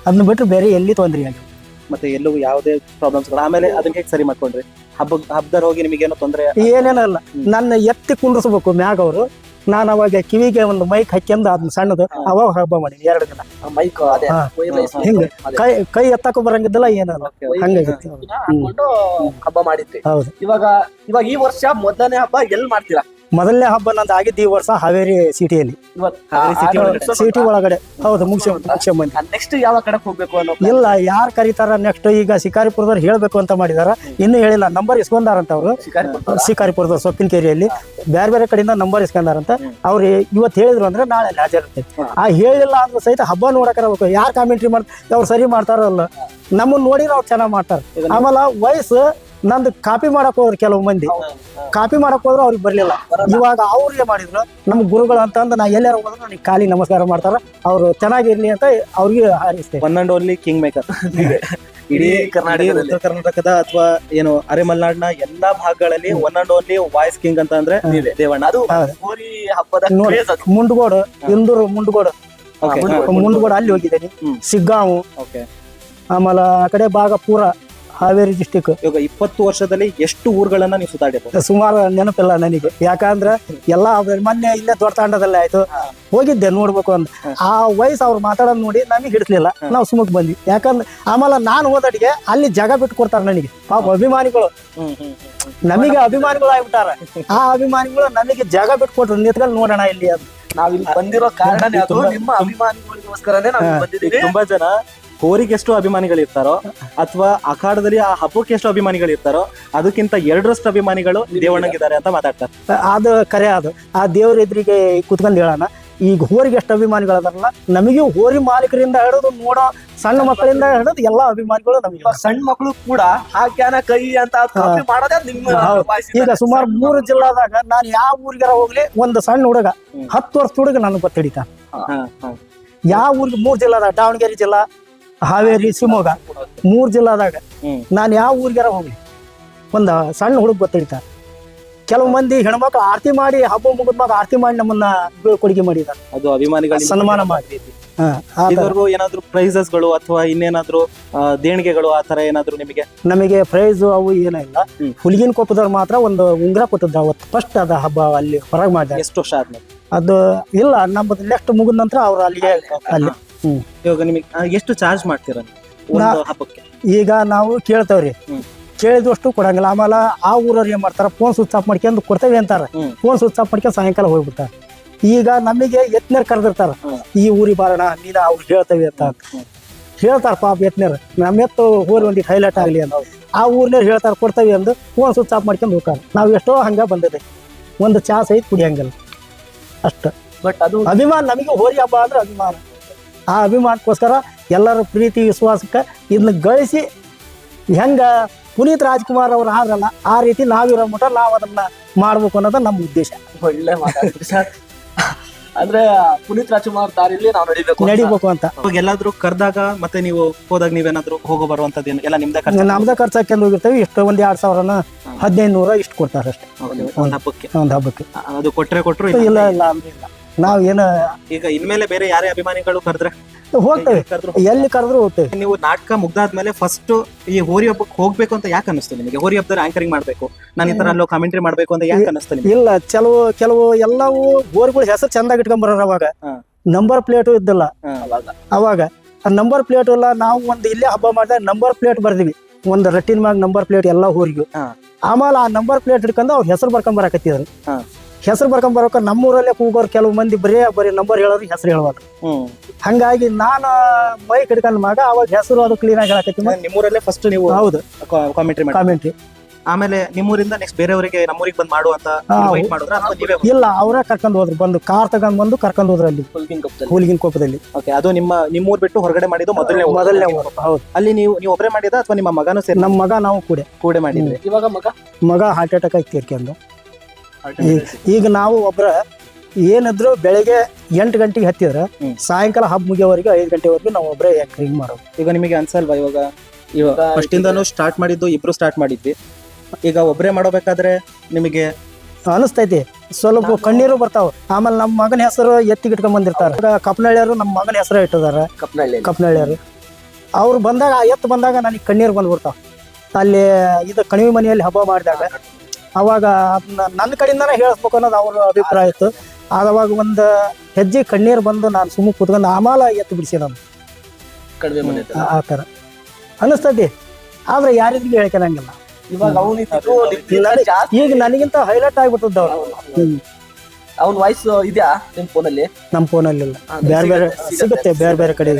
ಅದನ್ನ ಬಿಟ್ಟು ಬೇರೆ ಎಲ್ಲಿ ತೊಂದರೆ ಆಗಿ ಮತ್ತೆ ಎಲ್ಲೂ ಯಾವುದೇ ಪ್ರಾಬ್ಲಮ್ಸ್ ಆಮೇಲೆ ಅದನ್ನ ಹೇಗೆ ಸರಿ ಮಾಡ್ಕೊಂಡ್ರಿ? ಹಬ್ಬ ಹಬ್ಬದಲ್ಲಿ ಹೋಗಿ ನಿಮಗೇನೋ ತೊಂದರೆ ಏನೇನಲ್ಲ ನನ್ನ ಎತ್ತಿ ಕುಂಡ್ರಿಸ್ಬೇಕು ಮ್ಯಾಗ ಅವರು. ನಾನು ಅವಾಗ ಕಿವಿಗೆ ಒಂದು ಮೈಕ್ ಹಾಕ್ಯಂದು ಅದನ್ನ ಸಣ್ಣದು ಅವಾಗ ಹಬ್ಬ ಮಾಡಿದ್ವಿ ಎರಡು ದಿನ. ಮೈಕ್. ಹಿಂಗೆ. ಕೈ ಕೈ ಎತ್ತಕ್ಕೂ ಬರಂಗಿದ್ದಿಲ್ಲ ಏನಲ್ಲ ಹಂಗಾಗಿತ್ತು. ಹಬ್ಬ ಮಾಡಿದ್ವಿ. ಹೌದು. ಇವಾಗ ಇವಾಗ ಈ ವರ್ಷ ಮೊದಲನೇ ಹಬ್ಬ ಎಲ್ಲಿ ಮಾಡ್ತೀರಾ? ಮೊದಲನೇ ಹಬ್ಬ ನಂದು ಆಗಿದ್ದು ಈ ವರ್ಷ ಹಾವೇರಿ ಸಿಟಿಯಲ್ಲಿ. ಸಿಟಿ ಒಳಗಡೆ. ಹೌದು ಮುಗಿಸಿ ಮುಗಿಸ್ಕೊಂಬಂದಿ ನೆಕ್ಸ್ಟ್ ಯಾವ ಕಡೆ ಹೋಗ್ಬೇಕು ಅನ್ನೋ ಇಲ್ಲ ಯಾರು ಕರೀತಾರ ನೆಕ್ಸ್ಟ್ ಈಗ ಶಿಕಾರಿಪುರದವ್ರು ಹೇಳ್ಬೇಕು ಅಂತ ಮಾಡಿದಾರ. ಇನ್ನೂ ಹೇಳಿಲ್ಲ ನಂಬರ್ ಇಸ್ಕೊಂಡಾರಂತ ಅವರು. ಶಿಕಾರಿಪುರದ ಸೊಪ್ಪಿನ ಕೆರೆಯಲ್ಲಿ ಬೇರೆ ಬೇರೆ ಕಡೆಯಿಂದ ನಂಬರ್ ಇಸ್ಕೊಂಡಾರಂತ. ಅವ್ರು ಇವತ್ತು ಹೇಳಿದ್ರು ಅಂದ್ರೆ ನಾಳೆ ಅಲ್ಲಿ ಹಾಜರಿರ್ತೈತಿ ಆ ಹೇಳಿಲ್ಲ ಅಂದ್ರೆ ಸಹಿತ ಹಬ್ಬ ನೋಡಕ್ಕೆ ಯಾರು ಕಾಮೆಂಟ್ರಿ ಮಾಡ್ತಾರೆ ಅವ್ರು ಸರಿ ಮಾಡ್ತಾರಲ್ಲ ನಮ್ಮನ್ನ ನೋಡಿದ್ರೆ ಅವ್ರು ಚೆನ್ನಾಗಿ ಮಾಡ್ತಾರೆ. ಆಮೇಲೆ ವಯಸ್ಸು ನಂದು ಕಾಪಿ ಮಾಡಕ್ ಹೋದ್ರು ಕೆಲವು ಮಂದಿ. ಕಾಪಿ ಮಾಡಕ್ ಹೋದ್ರು ಅವ್ರಿಗೆ ಬರ್ಲಿಲ್ಲ. ಇವಾಗ ಅವ್ರಿಗೆ ಮಾಡಿದ್ರು ನಮ್ಮ ಗುರುಗಳು ಅಂತಂದು ನಾ ಎಲ್ಲಾರು ಹೋದ್ರು ನನಗೆ ಕಾಲಿ ನಮಸ್ಕಾರ ಮಾಡ್ತಾರ. ಅವ್ರು ಚೆನ್ನಾಗಿರ್ಲಿ ಅಂತ ಅವ್ರಿಗೆ ಹಾರಿಸ್ತೇವೆ one and only king maker ಇಡೀ ಕರ್ನಾಟಕದ ಉತ್ತರ ಕರ್ನಾಟಕದ ಅಥವಾ ಏನು ಅರೆ ಅರೆಮಲ್ನಾಡ್ನ ಎಲ್ಲಾ ಭಾಗಗಳಲ್ಲಿ one and only voice king ಅಂತ ಅಂದ್ರೆ ದೇವಣ್ಣ ಅದು. ಹೋರಿ ಹಬ್ಬದ. ಮುಂಡ್ಗೋಡು ಇಂದೂರು ಮುಂಡ್ಗೋಡು. ಮುಂಡ್ಗೋಡು. ಅಲ್ಲಿ ಹೋಗಿದ್ದೀನಿ. ಸಿಗ್ಗಾವು. ಆಮೇಲೆ ಆ ಕಡೆ ಭಾಗ ಪೂರ ಹಾವೇರಿ ಡಿಸ್ಟಿಕ್ ಇವಾಗ ಇಪ್ಪತ್ತು ವರ್ಷದಲ್ಲಿ ಎಷ್ಟು ಊರುಗಳನ್ನ ನೀವು ಸುತ್ತಾಡಿರ್ಬೋದು? ಸುಮಾರು ನೆನಪಿಲ್ಲ ನನಗೆ. ಯಾಕಂದ್ರೆ ಎಲ್ಲ ಅವ್ರ ಮೊನ್ನೆ ಇಲ್ಲೇ ದೊಡ್ಡ ತಾಂಡದಲ್ಲೇ ಆಯ್ತು ಹೋಗಿದ್ದೆ ನೋಡ್ಬೇಕು ಅಂತ. ಆ ವಯಸ್ಸು ಅವ್ರು ಮಾತಾಡೋದ್ ನೋಡಿ ನಮಗೆ ಹಿಡಿಸ್ಲಿಲ್ಲ. ನಾವು ಸುಮಕ್ ಬಂದ್ವಿ. ಯಾಕಂದ್ರೆ ಆಮೇಲೆ ನಾನು ಹೋದಡಿಗೆ ಅಲ್ಲಿ ಜಾಗ ಬಿಟ್ಟು ಕೊಡ್ತಾರೆ ನನಗೆ. ಪಾಪ ಅಭಿಮಾನಿಗಳು. ನಮಗೆ ಅಭಿಮಾನಿಗಳು ಆಗ್ಬಿಟ್ಟಾರ. ಆ ಅಭಿಮಾನಿಗಳು ನಮಗೆ ಜಾಗ ಬಿಟ್ಟು ಕೊಟ್ರು. ನಿಂತ್ಕೊಂಡು ನೋಡೋಣ ಇಲ್ಲಿ ಅದು ನಾವ್ ಇಲ್ಲಿ ಬಂದಿರೋ ಕಾರಣ ಅದು. ನಿಮ್ಮ ಅಭಿಮಾನಿಗಳಿಗೋಸ್ಕರನೇ ನಾವು ಬಂದಿದ್ದೀವಿ. ತುಂಬಾ ಜನ ಹೋರಿಗೆ ಎಷ್ಟು ಅಭಿಮಾನಿಗಳಿರ್ತಾರೋ ಅಥವಾ ಅಖಾಡದಲ್ಲಿ ಆ ಹಬ್ಬಕ್ಕೆ ಎಷ್ಟು ಅಭಿಮಾನಿಗಳಿರ್ತಾರೋ ಅದಕ್ಕಿಂತ ಎರಡರಷ್ಟು ಅಭಿಮಾನಿಗಳು ದೇವಣ್ಣಗಿದ್ದಾರೆ ಅಂತ ಮಾತಾಡ್ತಾರೆ. ಅದು ಕರೆ ಅದು. ಆ ದೇವ್ರ ಎದುರಿಗೆ ಕುತ್ಕೊಂಡು ಹೇಳೋಣ. ಈಗ ಹೋರಿಗೆ ಎಷ್ಟು ಅಭಿಮಾನಿಗಳು ಅದಲ್ಲ ನಮಗೆ ಹೋರಿ ಮಾಲೀಕರಿಂದ ಹಿಡಿದು ನೋಡೋ ಸಣ್ಣ ಮಕ್ಕಳಿಂದ ಹಿಡಿದು ಎಲ್ಲಾ ಅಭಿಮಾನಿಗಳು ನಮಗೆ. ಸಣ್ಣ ಮಕ್ಕಳು ಕೂಡ ಹಾಕ್ಯಾನ ಕೈ ಅಂತ ಮಾಡೋದೇ ನಿಮ್ಮ ಈಗ. ಸುಮಾರು ಮೂರು ಜಿಲ್ಲಾದಾಗ ನಾನು ಯಾವ ಊರಿಗಾರ ಹೋಗ್ಲಿ ಒಂದು ಸಣ್ಣ ಹುಡುಗ. ಹತ್ತು ವರ್ಷದ ಹುಡುಗ ನಾನು ಹಾ. ಯಾವ ಊರಿಗೆ ಮೂರು ಜಿಲ್ಲಾದಾಗ ದಾವಣಗೆರೆ ಜಿಲ್ಲಾ ಹಾವೇರಿ ಶಿವಮೊಗ್ಗ ಮೂರು ಜಿಲ್ಲಾದಾಗ. ನಾನು ಯಾವ ಊರಿಗಾರ ಹೋಗ್ಲಿ. ಒಂದು ಸಣ್ಣ ಹುಡುಗ ಗೊತ್ತಿಡ್ತ ಕೆಲವು ಮಂದಿ ಹೆಣ್ಮಕ್ಳು ಆರತಿ ಮಾಡಿ ಹಬ್ಬ ಮುಗಿದ್ಮಾಗ ಆರತಿ ಮಾಡಿ ನಮ್ಮನ್ನ ಕೊಡುಗೆ ಮಾಡಿದ್ದಾರೆ ಅದು ಅಭಿಮಾನಿಗಳ ಸನ್ಮಾನ ಮಾಡಿ. ಏನಾದ್ರು ಪ್ರೈಸಸ್ಗಳು ಅಥವಾ ಇನ್ನೇನಾದ್ರು ದೇಣಿಗೆಗಳು ಆ ತರ ಏನಾದ್ರು ನಿಮಗೆ? ನಮಗೆ ಪ್ರೈಸ್ ಅವು ಏನಿಲ್ಲ. ಹುಲಿಗಿನ ಕೊಪ್ಪದವ್ರು ಮಾತ್ರ ಒಂದು ಉಂಗ್ರ ಕೊಟ್ಟಿದ್ರು ಅವತ್ತು ಫಸ್ಟ್ ಅದ ಹಬ್ಬ ಅಲ್ಲಿ ಹೊರಗೆ ಮಾಡಿದ. ಎಷ್ಟು ವರ್ಷ ಆದ್ಮೇಲೆ? ಅದು ಇಲ್ಲ ನಮ್ಮದು ನೆಕ್ಸ್ಟ್ ಮುಗಿದ ನಂತರ ಅವ್ರು ಅಲ್ಲಿಗೆ ಅಲ್ಲಿ. ಹ್ಮ್. ಇವಾಗ ನಿಮಗೆ ಆ, ಎಷ್ಟು ಚಾರ್ಜ್ ಮಾಡ್ತೀರ ನೀವು? ಒಂದು ಹಬ್ಬಕ್ಕೆ. ಈಗ ನಾವು ಕೇಳ್ತೇವ್ರಿ. ಹ್ಮ್. ಕೇಳಿದಷ್ಟು ಕೊಡಂಗಿಲ್ಲ. ಆಮೇಲೆ ಆ ಊರವ್ರು ಏನ್ ಮಾಡ್ತಾರ? ಫೋನ್ ಸ್ವಿಚ್ ಆಫ್ ಮಾಡ್ಕೊಂಡು ಕೊಡ್ತೇವೆ ಅಂತಾರ. ಹ್ಮ್. ಫೋನ್ ಸ್ವಿಚ್ ಆಫ್ ಮಾಡ್ಕೊಂಡು ಸಾಯಂಕಾಲ ಹೋಗ್ಬಿಡ್ತಾರ. ಈಗ ನಮಗೆ ಎತ್ನೇರ್ ಕರೆದಿರ್ತಾರ. ಹ್ಮ್. ಈ ಊರಿಗೆ ಬಾರಣ ನೀನ ಅವ್ರು ಹೇಳ್ತೇವೆ ಅಂತ. ಹ್ಮ್. ಹೇಳ್ತಾರ ಪಾಪ ಎತ್ನೇರ್ ನಮ್ಮ ಎತ್ತು ಊರ್ ಒಂದಿಟ್ಟು ಹೈಲೈಟ್ ಆಗ್ಲಿ ಅಂತ ಆ ಊರ್ನೇ ಹೇಳ್ತಾರ ಕೊಡ್ತೇವೆ ಅಂದು ಫೋನ್ ಸ್ವಿಚ್ ಆಫ್ ಮಾಡ್ಕೊಂಡು ಹೋಗ್ತಾರ. ನಾವು ಎಷ್ಟೋ ಹಂಗ ಬಂದಿದೆ. ಒಂದು ಚಾ ಸಹಿತ ಕುಡಿಯಂಗಿಲ್ಲ. ಅಷ್ಟ. ಬಟ್ ಅದು ಅಭಿಮಾನ ನಮಗೆ ಹೋರಿ ಹಬ್ಬ ಅಂದ್ರೆ ಅಭಿಮಾನ. ಆ ಅಭಿಮಾನಕ್ಕೋಸ್ಕರ ಎಲ್ಲರ ಪ್ರೀತಿ ವಿಶ್ವಾಸಕ್ಕೆ ಇದನ್ನ ಗಳಿಸಿ ಹೆಂಗ ಪುನೀತ್ ರಾಜ್ಕುಮಾರ್ ಅವ್ರು ಆದ್ರಲ್ಲ ಆ ರೀತಿ ನಾವಿರೋ ಮಟ್ಟ ನಾವು ಅದನ್ನ ಮಾಡ್ಬೇಕು ಅನ್ನೋದು ನಮ್ಮ ಉದ್ದೇಶ. ಒಳ್ಳೆ ಸರ್. ಅಂದ್ರೆ ಪುನೀತ್ ರಾಜ್ಕುಮಾರ್ ದಾರಿಲಿ ನಾವು ನಡಿಬೇಕು. ನಡಿಬೇಕು ಅಂತ. ಇವಾಗ ಎಲ್ಲಾದ್ರೂ ಕರೆದಾಗ ಮತ್ತೆ ನೀವು ಹೋದಾಗ ನೀವೇನಾದ್ರೂ ಹೋಗೋ ಬರುವಂತದ್ದು ಏನು? ಎಲ್ಲ ನಿಮ್ದೇ ಖರ್ಚು? ನಮ್ದ ಖರ್ಚು ಹಾಕ್ಯಂಡ್ ಹೋಗಿರ್ತೇವೆ. ಇಷ್ಟು ಒಂದ್ ಎರಡ್ ಸಾವಿರನ ಹದಿನೈದು ನೂರ ಇಷ್ಟು ಕೊಡ್ತಾರೆ ಅಷ್ಟೇ. ಒಂದು ಒಂದ್ ಹಬ್ಬಕ್ಕೆ. ಒಂದು ಹಬ್ಬಕ್ಕೆ. ಅದು ಕೊಟ್ರೆ ಕೊಟ್ಟರು ಇಲ್ಲ ಇಲ್ಲ ಇಲ್ಲ ಅಂದ್ರೆ ಇಲ್ಲ. ನಾವ್ ಏನ ಈಗ ಇನ್ಮೇಲೆ ಬೇರೆ ಯಾರೇ ಅಭಿಮಾನಿಗಳು ಕರೆದ್ರೆ? ಹೋಗ್ತೇವೆ. ಎಲ್ಲಿ ಕರೆದ್ರು ಹೋಗ್ತೇವೆ. ನೀವು ನಾಟಕ ಮುಗ್ದಾದ್ಮೇಲೆ ಫಸ್ಟ್ ಈ ಹೋರಿ ಹಬ್ಬಕ್ಕೆ ಹೋಗ್ಬೇಕು ಅಂತ ಯಾಕೆ ಅನಿಸ್ತು ನಿಮಗೆ? ಹೋರಿ ಹಬ್ಬದ ಆಂಕರಿಂಗ್ ಮಾಡ್ಬೇಕು. ನಾನು ಈ ತರ ಅಲ್ಲೋ ಕಾಮೆಂಟ್ರಿ ಮಾಡ್ಬೇಕು ಅಂತ ಯಾಕೆ ಅನಿಸ್ತು ನಿಮಗೆ? ಇಲ್ಲ ಕೆಲವು ಕೆಲವು ಎಲ್ಲವೂ ಹೋರಿಗಳು ಹೆಸರು ಚಂದಾಗಿ ಬರೋರ್ ಅವಾಗ. ನಂಬರ್ ಪ್ಲೇಟು ಇದ್ದಿಲ್ಲ. ಅವಾಗ. ಅವಾಗ. ಆ ನಂಬರ್ ಪ್ಲೇಟ್ ಎಲ್ಲ ನಾವು ಒಂದು ಇಲ್ಲೇ ಹಬ್ಬ ಮಾಡಿದಾಗ ನಂಬರ್ ಪ್ಲೇಟ್ ಬರ್ದಿವಿ. ಒಂದು ರಟ್ಟಿನ ಮ್ಯಾಗ ನಂಬರ್ ಪ್ಲೇಟ್ ಎಲ್ಲ ಊರಿಗೂ ಹಾ. ಆಮೇಲೆ ಆ ನಂಬರ್ ಪ್ಲೇಟ್ ಹಿಡ್ಕೊಂಡು ಅವ್ರ ಹೆಸರು ಬರ್ಕೊಂಡ್ ಬರಕತ್ತಿದ್ರು ಹಾ. ಹೆಸರು ಬರ್ಕೊಂಡ್ ಬರೋಕ ನಮ್ಮೂರಲ್ಲೇ ಕೂಗೋರ್ ಕೆಲವು ಮಂದಿ ಬರೀ ಬರೀ ನಂಬರ್ ಹೇಳೋರು ಹೆಸರು ಹೇಳುವಾಗ ಹ್ಮ್. ಹಂಗಾಗಿ ನಾನು ಮೈಕ್ ಹಿಡ್ಕೊಂಡ್ ಮಾಡ ಅವಾಗ ಹೆಸರು ಅದು ಕ್ಲೀನ್ ಆಗಿ ಹೇಳಕತ್ತಿ ನಿಮ್ಮೂರಲ್ಲೇ ಫಸ್ಟ್ ನೀವು ಹೌದು. ಕಾಮೆಂಟ್ರಿ ಕಾಮೆಂಟ್ರಿ ಆಮೇಲೆ ನಿಮ್ಮೂರಿಂದ ನೆಕ್ಸ್ಟ್ ಬೇರೆಯವರಿಗೆ ನಮ್ಮೂರಿಗೆ ಬಂದ್ ಮಾಡು ಅಂತ ಹಾ, ಇನ್ವೈಟ್ ಮಾಡಿದ್ರ ಅಥವಾ ನೀವೇ ಇಲ್ಲ ಅವರೇ ಕರ್ಕೊಂಡು ಹೋದ್ರು. ಬಂದು ಕಾರ್ ತಗೊಂಡ್ ಬಂದು ಕರ್ಕೊಂಡ್ ಹೋದ್ರು ಅಲ್ಲಿ. ಹುಲ್ಗಿನ್ ಕೋಪದಲ್ಲಿ ಓಕೆ ಅದು ನಿಮ್ಮ ನಿಮ್ಮೂರ್ ಬಿಟ್ಟು ಹೊರಗಡೆ ಮಾಡಿದ್ದು ಮೊದಲನೇ. ಮೊದಲನೇ. ಹೌದು. ಅಲ್ಲಿ ನೀವು ನೀವು ಒಬ್ಬರೇ ಮಾಡಿದ ಅಥವಾ ನಿಮ್ಮ ಮಗನೂ ಸೇರಿ? ನಮ್ಮ ಮಗ ನಾವು ಕೂಡ. ಕೂಡ ಮಾಡಿದ್ರಿ. ಇವಾಗ ಮಗ ಮಗ ಹಾರ್ಟ್ ಅಟ್ಯಾಕ್ ಆಗಿ ತೀರ್ಕೊಂಡು ಈಗ ನಾವು ಒಬ್ರ ಏನಿದ್ರು ಬೆಳಗ್ಗೆ ಎಂಟು ಗಂಟೆಗೆ ಹತ್ತಿದ್ರೆ. ಸಾಯಂಕಾಲ ಹಬ್ಬ ಮುಗಿಯೋವರೆಗೂ ಐದು ಗಂಟೆವರೆಗೂ ನಾವು ಒಬ್ಬರೇ ಆ್ಯಕ್ಟಿಂಗ್ ಮಾಡೋದು. ಈಗ ನಿಮಗೆ ಅನ್ಸಲ್ವಾ ಇವಾಗ? ಇವಾಗ ಈಗ ಫಸ್ಟ್ ಇಂದಾನು ಸ್ಟಾರ್ಟ್ ಮಾಡಿದ್ದು ಇಬ್ರು ಸ್ಟಾರ್ಟ್ ಮಾಡಿದ್ವಿ. ಈಗ ಒಬ್ಬರೇ ಮಾಡಬೇಕಾದ್ರೆ ನಿಮಗೆ ಅನಿಸ್ತೈತಿ. ಸ್ವಲ್ಪ ಕಣ್ಣೀರು ಬರ್ತಾವ. ಆಮೇಲೆ ನಮ್ಮ ಮಗನ ಹೆಸರು ಎತ್ತಿ ಇಟ್ಕೊಂಡ್ ಬಂದಿರ್ತಾರೆ. ಕಪ್ನಳ್ಳಿಯರು ನಮ್ಮ ಮಗನ ಹೆಸರು ಇಟ್ಟಿದ್ದಾರೆ. ಕಪ್ನಳ್ಳಿ ಕಪ್ನಳ್ಳಿಯರು ಅವ್ರು ಬಂದಾಗ ಎತ್ತು ಬಂದಾಗ ನನಗೆ ಕಣ್ಣೀರು ಬಂದ್ಬಿಡ್ತಾವ. ಅಲ್ಲಿ ಇದು ಕಣಿವೆ ಮನೆಯಲ್ಲಿ ಹಬ್ಬ ಮಾಡಿದಾಗ ಅವಾಗ ನನ್ನ ಕಡೆಯಿಂದನೇ ಹೇಳಿಸ್ಬೇಕು ಅನ್ನೋದು ಅವ್ರ ಅಭಿಪ್ರಾಯ ಇತ್ತು. ಆವಾಗ ಒಂದು ಹೆಜ್ಜೆ ಕಣ್ಣೀರು ಬಂದು ನಾನು ಸುಮ್ಮನೆ ಕೂತ್ಕೊಂಡು ಆಮಾಲ ಎತ್ತು ಬಿಡಿಸಿ ನಾನು. ಕಡಿಮೆ. ಆ- ಆ ಥರ ಅನ್ನಿಸ್ತದೆ ಆದ್ರೆ ಯಾರಿಗೂ ಹೇಳ್ಕೊಳಂಗಿಲ್ಲ ಇವಾಗ ಜಾಸ್ತಿ ಈಗ ನನಗಿಂತ ಹೈಲೈಟ್ ಆಗ್ಬಿಟ್ಟದ್ದು ಅವ್ರು. ಅವನ ವಾಯ್ಸ್ ಇದೆಯಾ ನಿಮ್ ಫೋನಲ್ಲಿ ನಮ್ಮ ಫೋನಲ್ಲಿಲ್ಲ ಬೇರೆ ಬೇರೆ ಸಿಗುತ್ತೆ ಬೇರೆ ಬೇರೆ ಕಡೆ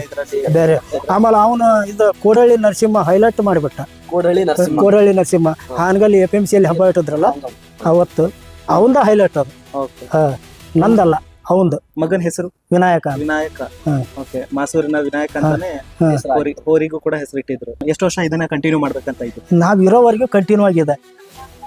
ಬೇರೆ. ಆಮೇಲೆ ಅವನು ಇದು ಕೋಡಳ್ಳಿ ನರಸಿಂಹ ಹೈಲೈಟ್ ಮಾಡಿಬಿಟ್ಟ. ಕೋಡಳ್ಳಿ ನರಸಿಂಹ. ಕೋಡಳ್ಳಿ ನರಸಿಂಹ. ಹಾನಗಲ್ಲಿ ಎಫ್ ಎಂ ಸಿ ಅಲ್ಲಿ ಹಬ್ಬ ಇಟ್ಟಿದ್ರಲ್ಲ ಅವತ್ತು ಅವಂದ ಹೈಲೈಟ್ ಅದು. ಓಕೆ. ಹಾ, ನಂದಲ್ಲ ಅವಂದು. ಮಗನ ಹೆಸರು? ವಿನಾಯಕ. ವಿನಾಯಕ. ಹ್ಮ್. ಓಕೆ ಮಾಸೂರಿನ ವಿನಾಯಕ ಅಂತಾನೆ ಹೋರಿಗೂ ಕೂಡ ಹೆಸರಿಟ್ಟಿದ್ರು ಎಷ್ಟು ವರ್ಷ ಇದನ್ನ ಕಂಟಿನ್ಯೂ ಮಾಡ್ಬೇಕಂತ ಇತ್ತು ನಾವ್ ಇರೋವರೆಗೂ ಕಂಟಿನ್ಯೂ ಆಗಿದೆ.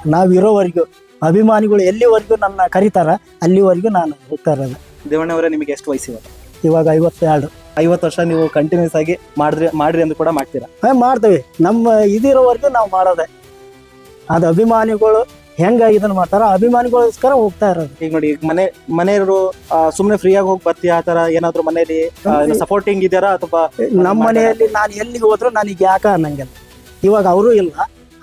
ನಾವ್ ಇರೋವರೆಗೂ ಅಭಿಮಾನಿಗಳು ಎಲ್ಲಿವರೆಗೂ ನನ್ನ ಕರೀತಾರ ಅಲ್ಲಿವರೆಗೂ ನಾನು ಹೋಗ್ತಾ ಇರೋದು. ದೇವಣ್ಣ ಅವರೇ ನಿಮಗೆ ಎಷ್ಟು ವಯಸ್ಸು ಇವಾಗ ಇವಾಗ ಐವತ್ತೆರಡು. ಐವತ್ತು ವರ್ಷ ನೀವು ಕಂಟಿನ್ಯೂಸ್ ಆಗಿ ಮಾಡಿದ್ರಿ ಮಾಡ್ರಿ ಅಂತ ಕೂಡ ಮಾಡ್ತೀರಾ? ಹಾ, ಮಾಡ್ತೇವೆ. ನಮ್ಮ ಇದಿರೋವರೆಗೂ ನಾವು ಮಾಡೋದೆ. ಅದು ಅಭಿಮಾನಿಗಳು ಹೆಂಗ ಇದನ್ನ ಮಾಡ್ತಾರ ಅಭಿಮಾನಿಗಳೋಸ್ಕರ ಹೋಗ್ತಾ ಇರೋದು. ಈಗ ನೋಡಿ ಈಗ ಮನೆ ಮನೆಯವರು ಸುಮ್ಮನೆ ಫ್ರೀ ಆಗಿ ಹೋಗಿ ಬರ್ತೀಯ? ಆ ತರ ಏನಾದ್ರು ಮನೆಯಲ್ಲಿ ಸಪೋರ್ಟಿಂಗ್ ಇದ್ದಾರಾ ಅಥವಾ ನಮ್ಮ ಮನೆಯಲ್ಲಿ ನಾನು ಎಲ್ಲಿಗೆ ಹೋದ್ರು ನನಗೆ ಯಾಕ ಅನ್ನಂಗಿಲ್ಲ. ಇವಾಗ ಅವರು ಇಲ್ಲ.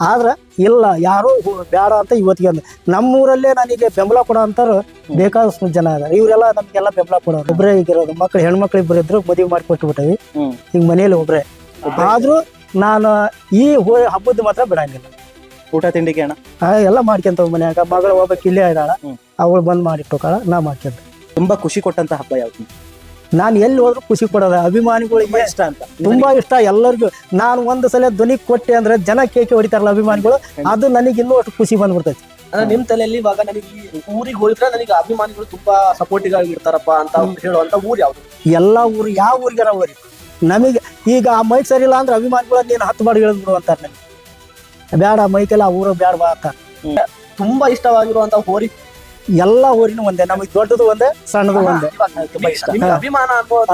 ಆದ್ರೆ ಇಲ್ಲ ಯಾರು ಬೇಡ ಅಂತ ಇವತ್ತಿಗೆ ನಮ್ಮ ನಮ್ಮೂರಲ್ಲೇ ನನಗೆ ಬೆಂಬಲ ಕೊಡೋ ಅಂತಾರು ಬೇಕಾದಷ್ಟು ಜನ ಇದಾರೆ. ಇವರೆಲ್ಲ ನಮ್ಗೆಲ್ಲ ಬೆಂಬಲ ಕೊಡೋರು. ಒಬ್ಬರೇ ಈಗಿರೋದು. ಮಕ್ಳು ಹೆಣ್ಮಕ್ಳು ಇಬ್ಬರು ಇದ್ರು ಮದುವೆ ಮಾಡಿ ಬಿಟ್ಟವಿ. ಈಗ ಮನೇಲಿ ಒಬ್ರೆ. ಆದ್ರೂ ನಾನು ಈ ಹೋಳಿ ಹಬ್ಬದ ಮಾತ್ರ ಬಿಡಂಗಿಲ್ಲ. ಊಟ ತಿಂಡಿಗೆ ಅಣ್ಣ? ಎಲ್ಲ ಮಾಡ್ಕೊಂತ ಮನ್ಯಾಗ. ಮಗಳು ಒಬ್ಬ ಇಲ್ಲೇ ಇದ್ದಾಳ. ಅವಳು ಬಂದ್ ಮಾಡಿಟ್ಟೋಕಾಳ ನಾ ಮಾಡ್ಕೊಂತ. ತುಂಬಾ ಖುಷಿ ಕೊಟ್ಟಂತ ಹಬ್ಬ ಯಾವ್ದು? ನಾನು ಎಲ್ಲಿ ಹೋದ್ರು ಖುಷಿ ಕೊಡೋದ. ಅಭಿಮಾನಿಗಳಿಗೆ ಇಷ್ಟ ಅಂತ. ತುಂಬಾ ಇಷ್ಟ. ಎಲ್ಲರಿಗೂ ನಾನು ಒಂದು ಸಲ ಧ್ವನಿ ಕೊಟ್ಟೆ ಅಂದ್ರೆ ಜನ ಕೇಕೆ ಹೊಡಿತಾರಲ್ಲ ಅಭಿಮಾನಿಗಳು ಅದು ನನಗೆ ಇನ್ನೂ ಅಷ್ಟು ಖುಷಿ ಬಂದ್ಬಿಡ್ತೈತಿ. ಅಂದ್ರೆ ನಿಮ್ ತಲೆಯಲ್ಲಿ ಇವಾಗ ನನಗೆ ಊರಿಗೆ ಹೋಗಿದ್ರೆ ನನಗೆ ಅಭಿಮಾನಿಗಳು ತುಂಬಾ ಸಪೋರ್ಟಿವ್ ಆಗಿರ್ತಾರಪ್ಪ ಅಂತ ಹೇಳುವಂತ ಊರು ಯಾವ್ದು? ಎಲ್ಲಾ ಊರು ಯಾವ ಊರಿಗೆ ಊರಿ ನಮಗೆ ಈಗ ಆ ಮೈಕ್ ಸರಿ ಇಲ್ಲ ಅಂದ್ರೆ ಅಭಿಮಾನಿಗಳು ನೀನು ಹತ್ತು ಬಾಡಿ ಹೇಳಿದ್ಬಿಡು ಅಂತಾರೆ ನನಗೆ ಬೇಡ ಮೈಕೆಲ್ಲ ಆ ಊರು ಬೇಡ ಬಾ ಅಂತ ತುಂಬಾ ಇಷ್ಟವಾಗಿರುವಂತ ಹೋರಿ ಎಲ್ಲ ಊರಿನ ಒಂದೇ ನಮಗೆ ದೊಡ್ಡದು ಒಂದೇ ಸಣ್ಣದು ಒಂದೇ. ಇವಾಗ ತುಂಬಾ ಇಷ್ಟ. ಅಭಿಮಾನ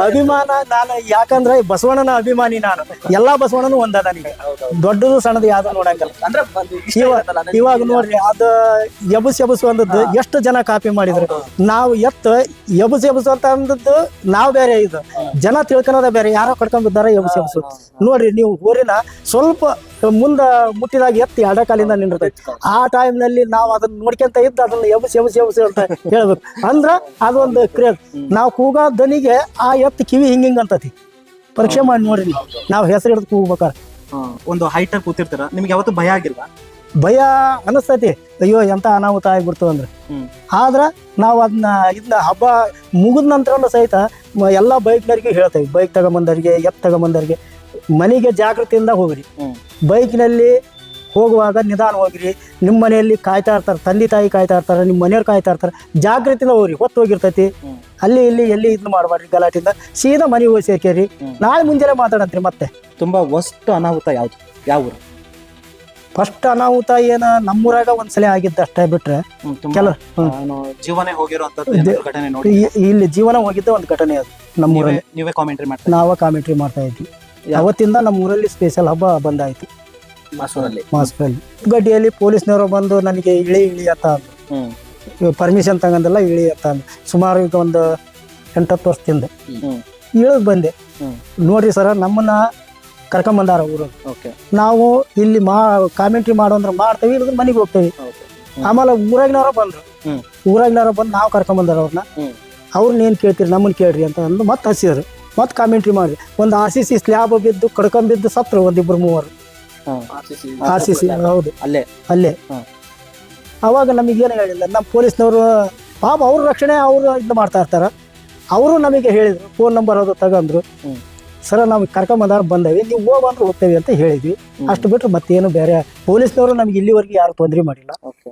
ಅಭಿಮಾನ ನಾನು ಯಾಕಂದ್ರೆ ಬಸವಣ್ಣನ ಅಭಿಮಾನಿ ನಾನು. ಎಲ್ಲಾ ಬಸವಣ್ಣನು ಒಂದದ ನನಗೆ ದೊಡ್ಡದು ಸಣ್ಣದು ಯಾವ್ದು ನೋಡಂಗಿಲ್ಲ. ಅಂದ್ರೆ ಇವಾಗ- ನೋಡ್ರಿ ಅದ ಎಬಸ್ ಎಬಸ್ ಒಂದದ್ದು ಎಷ್ಟು ಜನ ಕಾಪಿ ಮಾಡಿದ್ರು. ನಾವು ಎತ್ತ ಎಬಸ್ ಎಬಸ್ ಅಂತ ಅಂದದ್ದು ನಾವು ಬೇರೆ ಇದು. ಜನ ತಿಳ್ಕೊಳೋದೇ ಬೇರೆ ಯಾರೋ ಕಟ್ಕೊಂಡ್ಬಿದ್ದಾರೆ ಎಬ್ಸಿ ಎಬ್ಸು. ನೋಡ್ರಿ ನೀವು ಊರಿನ ಸ್ವಲ್ಪ ಮುಂದ ಮುಟ್ಟಿದಾಗ ಎತ್ತಿ ಕಾಲಿಂದ ನಿಂದಿರ್ತೈತಿ. ಆ ಟೈಮ್ನಲ್ಲಿ ನಾವು ಅದನ್ನ ನೋಡ್ಕೊಂತ ಇದ್ದ ಅದನ್ನ ಎಬ್ಸಿ ಎಬ್ಸಿ ಎಬ್ಸಿ ಅಂತ ಹೇಳ್ಬೇಕು. ಅಂದ್ರ ಅದೊಂದು ಕ್ರೇಜ್ ನಾವು ಕೂಗೋ ದನಿಗೆ ಆ ಎತ್ತಿ ಕಿವಿ ಹಿಂಗ ಹಿಂಗ್ ಅಂತತಿ. ಪರೀಕ್ಷೆ ಮಾಡಿ ನೋಡ್ರಿ ನೀವು. ಹೆಸರು ಹಿಡಿದು ಕೂಗ್ಬೇಕಾರ ಒಂದು ಹೈಟ್ ಕೂತಿರ್ತಾರ ಕೂತಿರ್ತೀರ. ನಿಮ್ಗೆ ಯಾವತ್ತು ಭಯ ಆಗಿಲ್ವಾ? ಭಯ ಅನಿಸ್ತೈತಿ. ಅಯ್ಯೋ ಎಂತ ಅನಾಹುತ ಆಗ್ಬಿಡ್ತು ಅಂದ್ರೆ. ಆದ್ರೆ ನಾವು ಅದನ್ನ ಇದನ್ನ ಹಬ್ಬ ಮುಗಿದ ನಂತರ ಸಹಿತ ಎಲ್ಲ ಬೈಕ್ನವ್ರಿಗೆ ಹೇಳ್ತೇವೆ. ಬೈಕ್ ತಗೊಂಬಂದವ್ರಿಗೆ ಎತ್ ತಗೊಂಬಂದವ್ರಿಗೆ ಮನೆಗೆ ಜಾಗೃತಿಯಿಂದ ಹೋಗ್ರಿ. ಬೈಕ್ನಲ್ಲಿ ಹೋಗುವಾಗ ನಿಧಾನ ಹೋಗ್ರಿ. ನಿಮ್ಮ ಮನೆಯಲ್ಲಿ ಕಾಯ್ತಾ ಇರ್ತಾರೆ ತಂದೆ ತಾಯಿ ಕಾಯ್ತಾ ಇರ್ತಾರೆ ನಿಮ್ಮ ಮನೆಯವ್ರು ಕಾಯ್ತಾ ಇರ್ತಾರೆ ಜಾಗೃತಿಯಿಂದ ಹೋಗ್ರಿ ಹೊತ್ತು ಹೋಗಿರ್ತೈತಿ. ಅಲ್ಲಿ ಇಲ್ಲಿ ಎಲ್ಲಿ ಇದನ್ನ ಮಾಡಬಾರ್ರಿ ಗಲಾಟಿಂದ ಸೀದಾ ಮನೆಗೆ ಹೋಗಿ ಸೇರ್ಕೇರಿ. ನಾಳೆ ಮುಂಜಾನೆ ಮಾತಾಡಂತ್ರಿ ಮತ್ತೆ. ತುಂಬಾ ವಸ್ತು ಅನಾಹುತ ಯಾವ್ದು? ಯಾವ ಊರು ಫಸ್ಟ್ ಅನಾಹುತ ಏನ ನಮ್ಮೂರಾಗ ಒಂದ್ಸಲ ಆಗಿದ್ದ ಅಷ್ಟೇ ಬಿಟ್ರೆ ಕೆಲ ಜೀವನೇ ಘಟನೆ ನೋಡಿ ಇಲ್ಲಿ ಜೀವನ ಹೋಗಿದ್ದ ಒಂದು ಘಟನೆ ಅದು ನಮ್ಮೂರಲ್ಲಿ. ನೀವೇ ಕಾಮೆಂಟ್ರಿ ಮಾಡ್ತೀರಾ ನಾವ ಕಾಮೆಂಟ್ರಿ ಮಾಡ್ತಾ ಇದ್ವಿ. ಅವತ್ತಿಂದ ನಮ್ಮೂರಲ್ಲಿ ಸ್ಪೆಷಲ್ ಹಬ್ಬ ಬಂದಾಯ್ತು. ಮಾಸೂರಲ್ಲಿ. ಮಾಸ್ಕಲ್ಲಿ ಗಡ್ಡಿಯಲ್ಲಿ ಪೊಲೀಸ್ನವರು ಬಂದು ನನಗೆ ಇಳಿ ಇಳಿ ಅಂತ ಪರ್ಮಿಷನ್ ತಗೊಂಡೆಲ್ಲ ಇಳಿ ಅಂತ ಅಂದ್ರು. ಸುಮಾರು ಈಗ ಒಂದು ಎಂಟತ್ತು ವರ್ಷದಿಂದ. ಇಳಿದು ಬಂದೆ. ನೋಡ್ರಿ ಸರ ನಮ್ಮನ್ನ ಕರ್ಕೊಂಬಂದಾರ ಊರು. ಓಕೆ. ನಾವು ಇಲ್ಲಿ ಮಾ ಕಾಮೆಂಟ್ರಿ ಮಾಡೋ ಅಂದ್ರೆ ಮಾಡ್ತೇವೆ ಇಲ್ಲದ್ರೆ ಮನೆಗೆ ಹೋಗ್ತೇವೆ. ಆಮೇಲೆ ಊರಾಗಿನವ್ರ ಬಂದ್ರು. ಊರಾಗಿನವ್ರ ಬಂದು ನಾವು ಕರ್ಕೊಂಬಂದಾರ ಅವ್ರನ್ನ. ಅವ್ರನ್ನ ಏನು ಕೇಳ್ತೀರಿ ನಮ್ಮನ್ನ ಕೇಳ್ರಿ ಅಂತ ಅಂದು ಮತ್ತೆ ಹಸಿದ್ರು ಮತ್ತೆ ಕಾಮೆಂಟ್ರಿ ಮಾಡಿ. ಒಂದು ಆರ್ ಸಿ ಸಿ ಸ್ಲ್ಯಾಬ್ ಬಿದ್ದು ಕಡ್ಕೊಂಬಿದ್ದು ಸತ್ರು ಒಂದಿಬ್ರು ಮೂವರು. ಆರ್ ಸಿ ಸಿ ಹೌದು. ಅಲ್ಲೇ? ಅಲ್ಲೇ. ಅವಾಗ ನಮಗೇನು ಹೇಳಿಲ್ಲ. ನಮ್ಮ ಪೊಲೀಸ್ನವರು ಪಾಪ ಅವ್ರ ರಕ್ಷಣೆ ಅವರು ಇದು ಮಾಡ್ತಾ ಇರ್ತಾರ. ಅವರು ನಮಗೆ ಹೇಳಿದ್ರು ಫೋನ್ ನಂಬರ್ ಅದು ತಗೊಂಡ್ರು. ಸರ ನಾವು ಕರ್ಕೊಂಬಂದಾರ ಬಂದೇವಿ ನೀವು ಹೋಗಂದ್ರೆ ಹೋಗ್ತೇವೆ ಅಂತ ಹೇಳಿದ್ವಿ. ಅಷ್ಟು ಬಿಟ್ರೆ ಮತ್ತೇನು ಬೇರೆ ಪೊಲೀಸ್ನವರು ನಮ್ಗೆ ಇಲ್ಲಿವರೆಗೆ ಯಾರು ತೊಂದರೆ ಮಾಡಿಲ್ಲ. ಓಕೆ.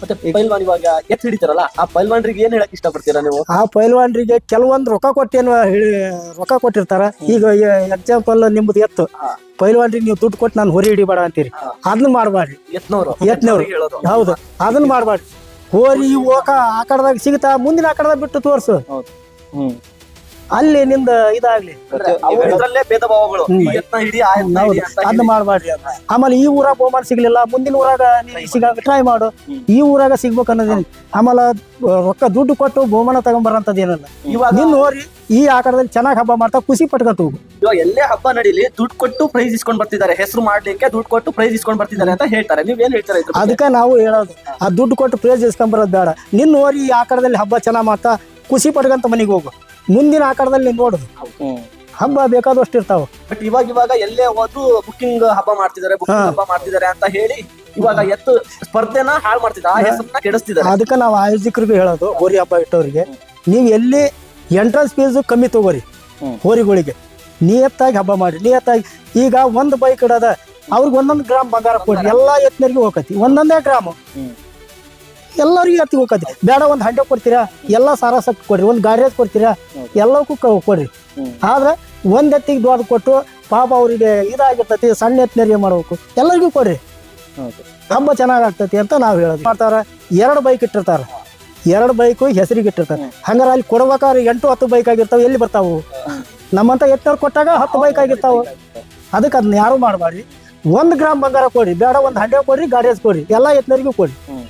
ಮತ್ತೆ ಪೈಲ್ವಾನ್ ಇವಾಗ ಎತ್ ಹಿಡಿತಾರಲ್ಲ ಆ ಪೈಲ್ವಾನ್ರಿಗೆ ಏನ್ ಹೇಳಕ್ ಇಷ್ಟಪಡ್ತೀರಾ ನೀವು? ಆ ಪೈಲ್ವಾನ್ರಿಗೆ ಕೆಲವೊಂದು ರೊಕ್ಕ ಕೊಟ್ಟೇನು ಹೇಳಿ ರೊಕ್ಕ ಕೊಟ್ಟಿರ್ತಾರ. ಈಗ ಎಕ್ಸಾಂಪಲ್ ನಿಮ್ದು ಎತ್ತು. ಪೈಲ್ವಾನ್ರಿಗೆ ನೀವು ದುಡ್ಡು ಕೊಟ್ಟು ನಾನು ಹೊರಿ ಹಿಡಿಬೇಡ ಅಂತೀರಿ. ಅದನ್ನ ಮಾಡಬೇಡ್ರಿ ಎತ್ನವ್ರು ಎತ್ನವ್ರು. ಹೇಳೋದು. ಹೌದು. ಅದನ್ನ ಮಾಡಬೇಡ್ರಿ ಹೋರಿ ಓಕ ಆ ಕಡದಾಗ ಸಿಗುತ್ತಾ ಮುಂದಿನ ಆ ಕಡದಾಗ ಬಿಟ್ಟು ತೋರ್ಸು. ಹೌದು. ಹ್ಮ್. ಅಲ್ಲಿ ನಿಂದ ಇದಾಗ್ಲಿ. ಇದರಲ್ಲೇ ಭೇದ ಭಾವಗಳು. ಈ ಎತ್ನ ಹಿಡಿ ಆ ಎತ್ನ ಹೌದು. ಹಿಡಿ ಅಂತ ಅದನ್ನ ಹೇಳಿ. ಮಾಡಬಾರ್ರಿ ಆಮೇಲೆ ಈ ಊರಾಗ ಬಹುಮಾನ ಸಿಗ್ಲಿಲ್ಲ. ಮುಂದಿನ ಊರಾಗ ಸಿಗಾಕ ಟ್ರೈ ಮಾಡು. ಈ ಊರಾಗ ಸಿಗ್ಬೇಕು ಅನ್ನೋದೇನು ಆಮೇಲೆ ಆ, ರೊಕ್ಕ ದುಡ್ಡು ಕೊಟ್ಟು ಬಹುಮಾನ ತಗೊಂಬರಂತದ್ ಏನಲ್ಲ ಇವಾಗ ನಿನ್ನ ಹೋರಿ ಈ ಆಕಾರದಲ್ಲಿ ಚೆನ್ನಾಗಿ ಹಬ್ಬ ಮಾಡ್ತಾ ಖುಷಿ ಪಟ್ಕೊಂತ ಹೋಗು. ಇವಾಗ ಎಲ್ಲೇ ಹಬ್ಬ ನಡೀಲಿ ದುಡ್ಡು ಕೊಟ್ಟು ಪ್ರೈಸ್ ಇಸ್ಕೊಂಡ್ ಬರ್ತಿದ್ದಾರೆ. ಹೆಸರು ಮಾಡ್ಲಿಕ್ಕೆ ದುಡ್ಡು ಕೊಟ್ಟು ಪ್ರೈಸ್ ಇಸ್ಕೊಂಡ್ ಬರ್ತಿದ್ದಾರೆ ಅಂತ ಹೇಳ್ತಾರೆ. ನೀವ್ ಏನ್ ಹೇಳ್ತಾರೆ ಇದ್ರ ಬಗ್ಗೆ? ಅದಕ್ಕೆ ನಾವು ಹೇಳೋದು ಆ ದುಡ್ಡು ಕೊಟ್ಟು ಪ್ರೇಜ್ ಇಸ್ಕೊಂಬರೋದು ಬೇಡ. ನಿನ್ನ ಹೋರಿ ಈ ಆಕಾರದಲ್ಲಿ ಹಬ್ಬ ಚೆನ್ನಾಗಿ ಮಾಡ್ತಾ ಖುಷಿ ಪಡ್ಕಂತ ಮನೆಗೆ ಹೋಗು. ಮುಂದಿನ ಆಕಡದಲ್ಲಿ ನೀನ್ ನೋಡುದು ಹಬ್ಬ ಬೇಕಾದಷ್ಟು ಇರ್ತಾವ. ಬಟ್ ಇವಾಗ ಇವಾಗ ಎಲ್ಲೇ ಹೋದ್ರು ಬುಕ್ಕಿಂಗ್ ಹಬ್ಬ ಮಾಡ್ತಿದ್ದಾರೆ ಬುಕ್ಕಿಂಗ್ ಹಾ. ಹಬ್ಬ ಮಾಡ್ತಿದ್ದಾರೆ ಅಂತ ಹೇಳಿ ಇವಾಗ ಎತ್ತು ಸ್ಪರ್ಧೆನ ಹಾಳು ಮಾಡ್ತಿದ್ದಾರೆ ಆ ಹೆಸರನ್ನ ಕೆಡಿಸ್ತಿದ್ದಾರೆ ಅದಕ್ಕೆ ನಾವು ಆಯೋಜಕರಿಗೂ ಹೇಳೋದು ಹೋರಿ ಹಬ್ಬ ಇಟ್ಟವ್ರಿಗೆ ನೀವು ಎಲ್ಲಿ ಎಂಟ್ರೆನ್ಸ್ ಫೀಸ್ ಕಮ್ಮಿ ತಗೋರಿ. ಹೋರಿಗಳಿಗೆ. ನಿಯತ್ತಾಗಿ ಹಬ್ಬ ಮಾಡಿ ನಿಯತ್ತಾಗಿ. ಈಗ ಒಂದು ಬೈಕ್ ಇಡೋದ ಅವ್ರಿಗೆ ಒಂದೊಂದು ಗ್ರಾಮ್ ಬಂಗಾರ ಕೊಡಿ ಎಲ್ಲಾ ಎತ್ತಿನರಿಗೆ ಹೋಗತಿ ಒಂದೊಂದೇ ಗ್ರಾಮ್. ಎಲ್ಲರಿಗೂ ಎತ್ತಿ ಹೋಗತಿ ಬೇಡ ಒಂದು ಹಂಡೆ ಕೊಡ್ತೀರಾ? ಎಲ್ಲ ಸಾರಾಸಕ್ಕೆ ಕೊಡ್ರಿ ಒಂದು ಗಾಡಿ ಕೊಡ್ತೀರಾ? ಎಲ್ಲವಕ್ಕೂ ಎಲ್ಲಕ್ಕೂ ಕೊಡ್ರಿ. ಆದ್ರೆ ಒಂದ್ ಎತ್ತಿಗೆ ದೊಡ್ಡ ಕೊಟ್ಟು ಪಾಪ ಅವರಿಗೆ ಇದಾಗಿರ್ತೈತಿ ಸಣ್ಣ ಎತ್ತಿನರಿಗೆ ಮಾಡ್ಬೇಕು. ಎಲ್ಲರಿಗೂ ಕೊಡ್ರಿ. ತಮ್ಮ ಹಬ್ಬ ಚೆನ್ನಾಗ್ ಆಗ್ತೈತಿ ಅಂತ ನಾವು ಹೇಳೋದು. ಮಾಡ್ತಾರ ಎರಡು ಬೈಕ್ ಇಟ್ಟಿರ್ತಾರ. ಎರಡು ಬೈಕು ಹೆಸರಿಗೆ ಇಟ್ಟಿರ್ತಾರೆ. ಹಂಗಾರ ಅಲ್ಲಿ ಕೊಡ್ಬೇಕಾದ್ರೆ ಎಂಟು ಹತ್ತು ಬೈಕ್ ಆಗಿರ್ತಾವ ಎಲ್ಲಿ ಬರ್ತಾವು? ನಮ್ಮಂತ ಎತ್ತವ್ರು ಕೊಟ್ಟಾಗ ಹತ್ತು ಬೈಕ್ ಆಗಿರ್ತಾವ. ಅದಕ್ಕೆ ಅದನ್ನ ಯಾರು ಮಾಡಬೇಡ್ರಿ ಒಂದ್ ಗ್ರಾಮ್ ಬಂಗಾರ ಕೊಡ್ರಿ ಬೇಡ ಒಂದ್ ಹಂಡೆ ಕೊಡ್ರಿ ಗಾಡಿಯಸ್ ಕೊಡ್ರಿ. ಎಲ್ಲಾ ಎತ್ತನರಿಗೂ ಕೊಡ್ರಿ. ಹ್ಮ್.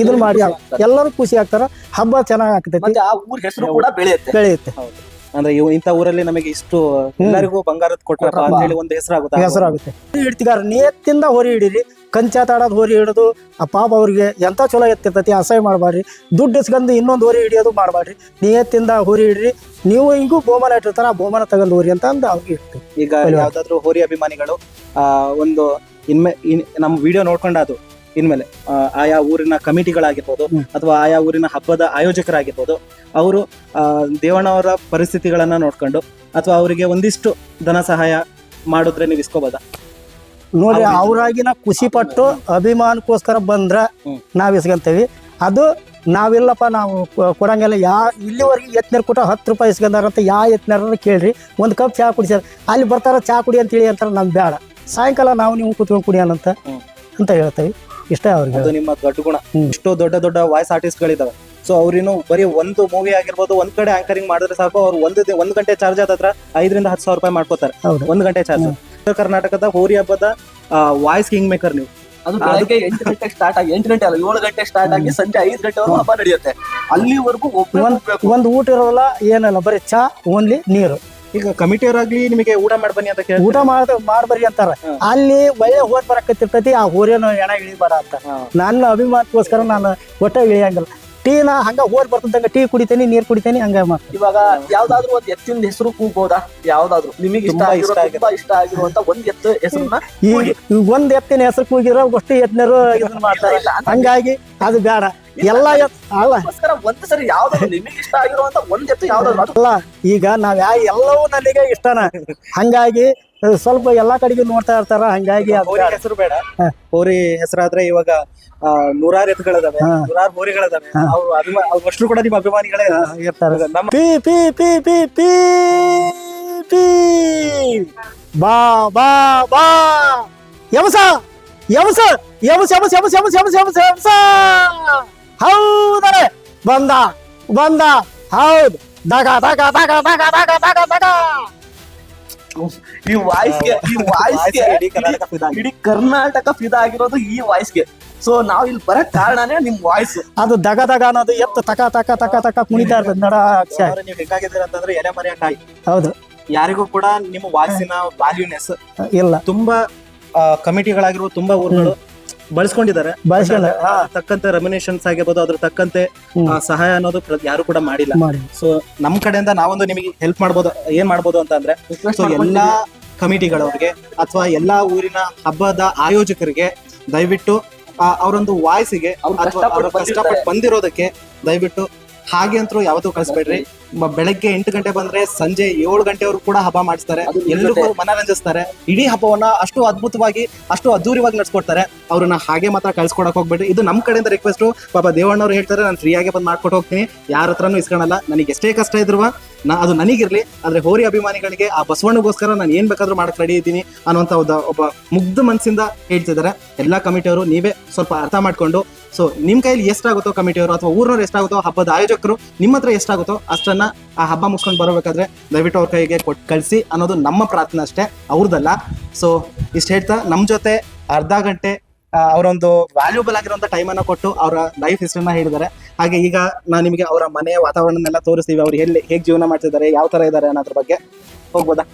ಇದನ್ನ ಮಾಡಿ ಎಲ್ಲರೂ ಖುಷಿ ಆಗ್ತಾರ ಹಬ್ಬ ಚೆನ್ನಾಗ್ ಆಗ್ತೈತಿ. ಆ ಊರ್ ಹೆಸರು ಕೂಡ ಬೆಳೆಯುತ್ತೆ. ಬೆಳೆಯುತ್ತೆ. ಹೌದು. ಅಂದ್ರೆ ಇಂತ ಇಂಥ ಊರಲ್ಲಿ ನಮಗೆ ಇಷ್ಟು ಎಲ್ಲರಿಗೂ ಬಂಗಾರದ ಕೊಟ್ರಪ್ಪ. ಅಂತ ಹೇಳಿ ಒಂದು ಹೆಸರಾಗುತ್ತೆ ಹೆಸರಾಗುತ್ತೆ ಹಿಡ್ತಿಗಾರ ನಿಯತ್ತಿಂದ ಹೊರಿ ಹಿಡೀರಿ ಕಂಚಾತಾಡೋದು ಹೊರಿ ಹಿಡಿದು ಆ ಪಾಪ ಅವ್ರಿಗೆ ಎಂತ ಚಲೋ ಎತ್ತಿರ್ತೈತಿ ಅಸಹ್ಯ ಮಾಡಬಾರ್ರಿ. ದುಡ್ಡು ಇಸ್ಕೊಂಡು ಇನ್ನೊಂದು ಹೊರಿ ಹಿಡಿಯೋದು ಮಾಡಬಾರ್ರಿ. ನಿಯತ್ತಿಂದ ಹೊರಿ ಹಿಡ್ರಿ ನೀವು ಹಿಂಗೂ ಬಹುಮಾನ ಇಟ್ಟಿರ್ತಾರ ಆ ಬಹುಮಾನ ತಗೊಂಡು ಹೋರಿ ಅಂತ ಅಂದ ಅವ್ರಿಗೆ ಇರ್ತೀವಿ ಈಗ ಯಾವ್ದಾದ್ರು ಹೋರಿ ಅಭಿಮಾನಿಗಳು ಆ ಒಂದು ಇನ್ಮೆ ಇನ್ ನಮ್ಮ ವಿಡಿಯೋ ನೋಡ್ಕೊಂಡಾದು ಇನ್ಮೇಲೆ ಆ, ಆಯಾ ಊರಿನ ಕಮಿಟಿಗಳಾಗಿರ್ಬೋದು. ಅಥವಾ ಆಯಾ ಊರಿನ ಹಬ್ಬದ ಆಯೋಜಕರಾಗಿರ್ಬೋದು ಅವರು ದೇವಣ್ಣವರ ಪರಿಸ್ಥಿತಿಗಳನ್ನ ನೋಡ್ಕೊಂಡು ಅಥವಾ ಅವರಿಗೆ ಒಂದಿಷ್ಟು ಧನ ಸಹಾಯ ಮಾಡಿದ್ರೆ ನೀವು ಇಸ್ಕೋಬೋದಾ? ನೋಡಿ ಅವರಾಗಿನ ಖುಷಿ ಪಟ್ಟು ಅಭಿಮಾನಕ್ಕೋಸ್ಕರ ಬಂದ್ರೆ ನಾವು ನಾವ್ ಇಸ್ಕೊಂತೇವಿ. ಅದು ನಾವಿಲ್ಲಪ್ಪ ನಾವು ಕೊ- ಕೊಡಂಗಿಲ್ಲ. ಯಾ ಇಲ್ಲಿವರೆಗೆ ಎತ್ನರ್ ಕೊಟ್ಟ ಹತ್ತು ರೂಪಾಯಿ ಇಸ್ಕೊಂಡಾರ ಅಂತ ಯಾ ಎತ್ನರ ಕೇಳ್ರಿ. ಒಂದು ಕಪ್ ಚಹಾ ಕುಡಿಸ್ಯಾರ. ಅಲ್ಲಿ ಬರ್ತಾರ ಚಹಾ ಕುಡಿ ಅಂತ ಹೇಳಿ ಅಂತಾರೆ ನಮ್ಗೆ ಬೇಡ ಸಾಯಂಕಾಲ ನಾವು ನೀವು ಕುತ್ಕೊಂಡು ಕುಡಿಯೋಣಂತ ಹ್ಮ್. ಅಂತ ಹೇಳ್ತೇವೆ. ಇಷ್ಟ ಅವ್ರಿಗೆ. ಅದು ನಿಮ್ಮ ದೊಡ್ಡ ಗುಣ. ಇಷ್ಟು ದೊಡ್ಡ ದೊಡ್ಡ ವಾಯ್ಸ್ ಆರ್ಟಿಸ್ಟ್ ಗಳಿದಾವೆ. ಸೊ ಅವ್ರಿನ್ನು ಬರೀ ಒಂದು ಮೂವಿ ಆಗಿರ್ಬೋದು ಒಂದ್ ಕಡೆ ಆಂಕರಿಂಗ್ ಮಾಡಿದ್ರೆ ಸಾಕು ಅವ್ರು ಒಂದು ದಿ- ಒಂದ್ ಗಂಟೆ ಚಾರ್ಜ್ ಆದ್ರ ಐದರಿಂದ ಹತ್ತು ಸಾವಿರ ರೂಪಾಯಿ ಮಾಡ್ಕೋತಾರೆ. ಹೌದು. ಒಂದ್ ಗಂಟೆ ಚಾರ್ಜ್ ಉತ್ತರ ಕರ್ನಾಟಕದ ಹೋರಿ ಹಬ್ಬದ ವಾಯ್ಸ್ ಕಿಂಗ್ ಮೇಕರ್ ನೀವು. ಅದು ಬೆಳಗ್ಗೆ ಎಂಟು ಗಂಟೆಗೆ ಸ್ಟಾರ್ಟ್ ಆಗಿ ಎಂಟು ಗಂಟೆ ಅಲ್ಲ ಏಳು ಗಂಟೆ ಸ್ಟಾರ್ಟ್ ಆಗಿ ಸಂಜೆ ಐದು ಗಂಟೆವರೆಗೂ ಹಬ್ಬ ನಡೆಯುತ್ತೆ. ಅಲ್ಲಿವರೆಗೂ ಒಬ್ಬರು ಒಂದ್ ಒಂದು ಊಟ ಇರೋಲ್ಲ ಏನಲ್ಲ ಬರೀ ಚಾ ಓನ್ಲಿ ನೀರು. ಈಗ ಕಮಿಟಿಯವರಾಗ್ಲಿ ನಿಮಗೆ ಊಟ ಮಾಡ್ಬನ್ನಿ ಅಂತ ಕೇಳಿ ಊಟ ಮಾಡ ಮಾಡ್ಬರಿ ಅಂತಾರ. ಅಲ್ಲಿ ಒಳ್ಳೆ ಹೋರ್ ಬರಕತ್ತಿರ್ತೈತಿ ಆ ಹೋರೇನು ಎಣ ಇಳಿಬಾರ ಅಂತ. ನನ್ನ ಅಭಿಮಾನಕ್ಕೋಸ್ಕರ ನಾನು ಒಟ್ಟ ಇಳಿಯಂಗಿಲ್ಲ. ಟೀನ ಹಂಗ ಹೋರ್ ಬರ್ತಂಗ ಟೀ ಕುಡಿತೇನಿ ನೀರ್ ಕುಡಿತೇನಿ ಹಂಗ ಇವಾಗ ಯಾವ್ದಾದ್ರು ಒಂದ್ ಎತ್ತಿನ ಹೆಸರು ಕೂಗ್ಬೋದಾ? ಯಾವ್ದಾದ್ರು? ನಿಮಗೆ ಇಷ್ಟ ಆಗಿರೋ ಇಷ್ಟ ಆಗಿರೋ- ತುಂಬಾ ಇಷ್ಟ ಆಗಿರುವಂತ ಒಂದ್ ಎತ್ತು ಹೆಸರನ್ನ ಈ ಒಂದ್ ಎತ್ತಿನ ಹೆಸರು ಕೂಗಿರೋ ಅಷ್ಟು ಎತ್ತಿನರು ಇದನ್ನ ಮಾಡ್ತಾರೆ. ಹಂಗಾಗಿ ಅದು ಬೇಡ. ಎಲ್ಲ ಅಲ್ಲ ಒಂದ್ ಸರಿ ಯಾವ್ದಾದ್ರು ನಿಮಗೆ ಇಷ್ಟ ಆಗಿರುವಂತ ಒಂದ್ ಎತ್ತು ಯಾವ್ದಾದ್ರು ಅಲ್ಲ ಈಗ ನಾವ್ ಯಾ ಎಲ್ಲವೂ ನನಗೆ ಇಷ್ಟನ. ಹಂಗಾಗಿ ಸ್ವಲ್ಪ ಎಲ್ಲಾ ಕಡೆಗೂ ನೋಡ್ತಾ ಇರ್ತಾರ ಹಂಗಾಗಿ. ಹೆಸರು ಬೇಡ. ಹೋರಿ ಹೆಸರಾದ್ರೆ ಇವಾಗ ನೂರಾರು ಎತ್ತುಗಳಿದಾವೆ. ನೂರಾರು ಹೋರಿಗಳಿದಾವೆ. ಅವ್ರು ಅಷ್ಟ್ರು ಅಷ್ಟು ಕೂಡ ನಿಮ್ಮ ಅಭಿಮಾನಿಗಳೇ. ಇರ್ತಾರೆ. ನಮ್ಮ ಪಿ ಪಿ ಪಿ ಪಿ ಪಿ ಪಿ. ಬಾ ಬಾ ಬಾ. ಯಮಸ ಯಮಸ ಯಮಸ ಯಮಸ ಯಮಸ ಯಮಸ ಯಮಸ ಯಮಸ ಯಮಸ ಹೌದರೆ ಬಂದ ಬಂದ. ಹೌದು. ದಗ ದಗ ದಗ ದಗ ದಗ ದಗ ದಗ ಈ ವಾಯ್ಸ್ಗೆ ಈ ವಾಯ್ಸ್ಗೆ ಇಡೀ ಕರ್ನಾಟಕ ಫಿದಾ ಆಗಿದೆ. ಇಡೀ ಕರ್ನಾಟಕ ಫಿದಾ ಆಗಿರೋದು ಈ ವಾಯ್ಸ್ಗೆ ಸೊ ನಾವ್ ಇಲ್ಲಿ ಬರಕ್ ಕಾರಣನೇ ನಿಮ್ ವಾಯ್ಸ್ ಅದು ದಗ ದಗ ಅನ್ನೋದು ಎತ್ತ ತಕ ತಕ ತಕ ತಕ ಕುಣಿತಾ ಇರ್ತದೆ. ನಡ ನೀವು ಹೆಂಗಾಗಿದ್ದೀರ ಅಂತಂದ್ರೆ ಎಲೆ ಮರೆಯ ಕಾಯಿ ಹೌದು. ಯಾರಿಗೂ ಕೂಡ ನಿಮ್ಮ ವಾಯ್ಸಿನ ವ್ಯಾಲ್ಯೂನೆಸ್ ಇಲ್ಲ. ತುಂಬಾ ಕಮಿಟಿಗಳಾಗಿರುವ ತುಂಬಾ ಊರುಗಳು ಬಳಸ್ಕೊಂಡಿದ್ದಾರೆ. ಬಳಸ್ಕೊಂಡ ಅದ್ರ ತಕ್ಕಂತೆ ರೆಮಿನೇಷನ್ಸ್ ಆಗಿರ್ಬೋದು ಅದ್ರ ತಕ್ಕಂತೆ ಆ, ಸಹಾಯ ಅನ್ನೋದು ಪ್ರ- ಯಾರು ಕೂಡ ಮಾಡಿಲ್ಲ. ಮಾಡಿ ಸೊ ನಮ್ ಕಡೆಯಿಂದ ನಾವೊಂದು ನಿಮಗೆ ಹೆಲ್ಪ್ ಮಾಡ್ಬೋದು ಏನ್ ಮಾಡ್ಬೋದು ಅಂತ ಅಂದ್ರೆ ಸೊ ಎಲ್ಲಾ ಕಮಿಟಿಗಳವ್ರಿಗೆ ಅಥವಾ ಎಲ್ಲಾ ಊರಿನ ಹಬ್ಬದ ಆಯೋಜಕರಿಗೆ ದಯವಿಟ್ಟು ಆ, ಅವರೊಂದು ವಾಯ್ಸಿಗೆ ಅವ್ರು ಅಥವಾ ಕಷ್ಟಪಟ್ಟು ಬಂದಿರೋದಕ್ಕೆ ದಯವಿಟ್ಟು ಹಾಗೆ ಅಂತೂ ಯಾವತ್ತೂ ಕಳಿಸ್ಬೇಡ್ರಿ. ಬೆಳಗ್ಗೆ ಎಂಟು ಗಂಟೆ ಬಂದ್ರೆ ಸಂಜೆ ಏಳು ಗಂಟೆವರೆಗೂ ಕೂಡ ಹಬ್ಬ ಮಾಡಿಸ್ತಾರೆ. ಎಲ್ರಿಗೂ ಮನರಂಜಿಸ್ತಾರೆ. ಇಡೀ ಹಬ್ಬವನ್ನ ಅಷ್ಟು ಅದ್ಭುತವಾಗಿ ಅಷ್ಟು ಅದ್ದೂರಿವಾಗಿ ನಡ್ಸ್ಕೊಡ್ತಾರೆ. ಅವ್ರನ್ನ ಹಾಗೆ ಮಾತ್ರ ಕಳ್ಸ್ಕೊಡಕ್ ಹೋಗ್ಬೇಡಿ ಇದು ನಮ್ ಕಡೆಯಿಂದ ರಿಕ್ವೆಸ್ಟ್ ಪಾಪ ದೇವಣ್ಣವ್ರು ಹೇಳ್ತಾರೆ ನಾನು ಫ್ರೀಯಾಗಿ ಬಂದು ಮಾಡ್ಕೊಟ್ಟು ಹೋಗ್ತೀನಿ. ಯಾರ ಹತ್ರನೂ ಇಸ್ಕೊಳಲ್ಲ. ನನಗೆ ಎಷ್ಟೇ ಕಷ್ಟ ಇದ್ರು ನಾ ಅದು ನನಗಿರ್ಲಿ. ಆದ್ರೆ ಹೋರಿ ಅಭಿಮಾನಿಗಳಿಗೆ ಆ ಬಸವಣ್ಣಗೋಸ್ಕರ ನಾನು ಏನ್ ಬೇಕಾದ್ರೂ ಮಾಡಕ್ ರೆಡಿ ಇದ್ದೀನಿ ಅನ್ನುವಂತ ಒಬ್ಬ ಒಬ್ಬ ಮುಗ್ಧ ಮನಸ್ಸಿಂದ ಹೇಳ್ತಿದ್ದಾರೆ. ಎಲ್ಲಾ ಕಮಿಟಿಯವರು ನೀವೇ ಸ್ವಲ್ಪ ಅರ್ಥ ಮಾಡ್ಕೊಂಡು. ಸೊ ನಿಮ್ ಕೈಲಿ ಎಷ್ಟಾಗುತ್ತೋ ಕಮಿಟಿಯವರು ಅಥವಾ ಊರ್ನವ್ರು ಎಷ್ಟಾಗುತ್ತೋ ಹಬ್ಬದ ಆಯೋಜಕರು ನಿಮ್ಮ ಹತ್ರ ಎಷ್ಟಾಗುತ್ತೋ ಅಷ್ಟನ್ನ ಆ ಹಬ್ಬ ಮುಗಿಸ್ಕೊಂಡು ಬರಬೇಕಾದ್ರೆ ದಯವಿಟ್ಟು ಅವ್ರ ಕೈಗೆ ಕೊಟ್ ಕಳಿಸಿ ಅನ್ನೋದು ನಮ್ಮ ಪ್ರಾರ್ಥನೆ ಅಷ್ಟೇ ಅವ್ರದ್ದಲ್ಲ ಸೊ ಇಷ್ಟು ಹೇಳ್ತಾ ನಮ್ಮ ಜೊತೆ ಅರ್ಧ ಗಂಟೆ ಅವರೊಂದು ವ್ಯಾಲ್ಯೂಬಲ್ ಆಗಿರುವಂತ ಟೈಮ್ ಅನ್ನ ಕೊಟ್ಟು ಅವರ ಲೈಫ್ ಹಿಸ್ಟ್ರಿನ ಹೇಳಿದ್ದಾರೆ. ಹಾಗೆ ಈಗ ನಾನು ನಿಮಗೆ ಅವರ ಮನೆಯ ವಾತಾವರಣನೆಲ್ಲ ತೋರಿಸ್ತೀವಿ ಅವ್ರು ಎಲ್ಲಿ ಹೇಗೆ ಜೀವನ ಮಾಡ್ತಿದ್ದಾರೆ ಯಾವ ತರ ಇದ್ದಾರೆ ಅನ್ನೋದ್ರ ಬಗ್ಗೆ. ಹೋಗ್ಬೋದಾ.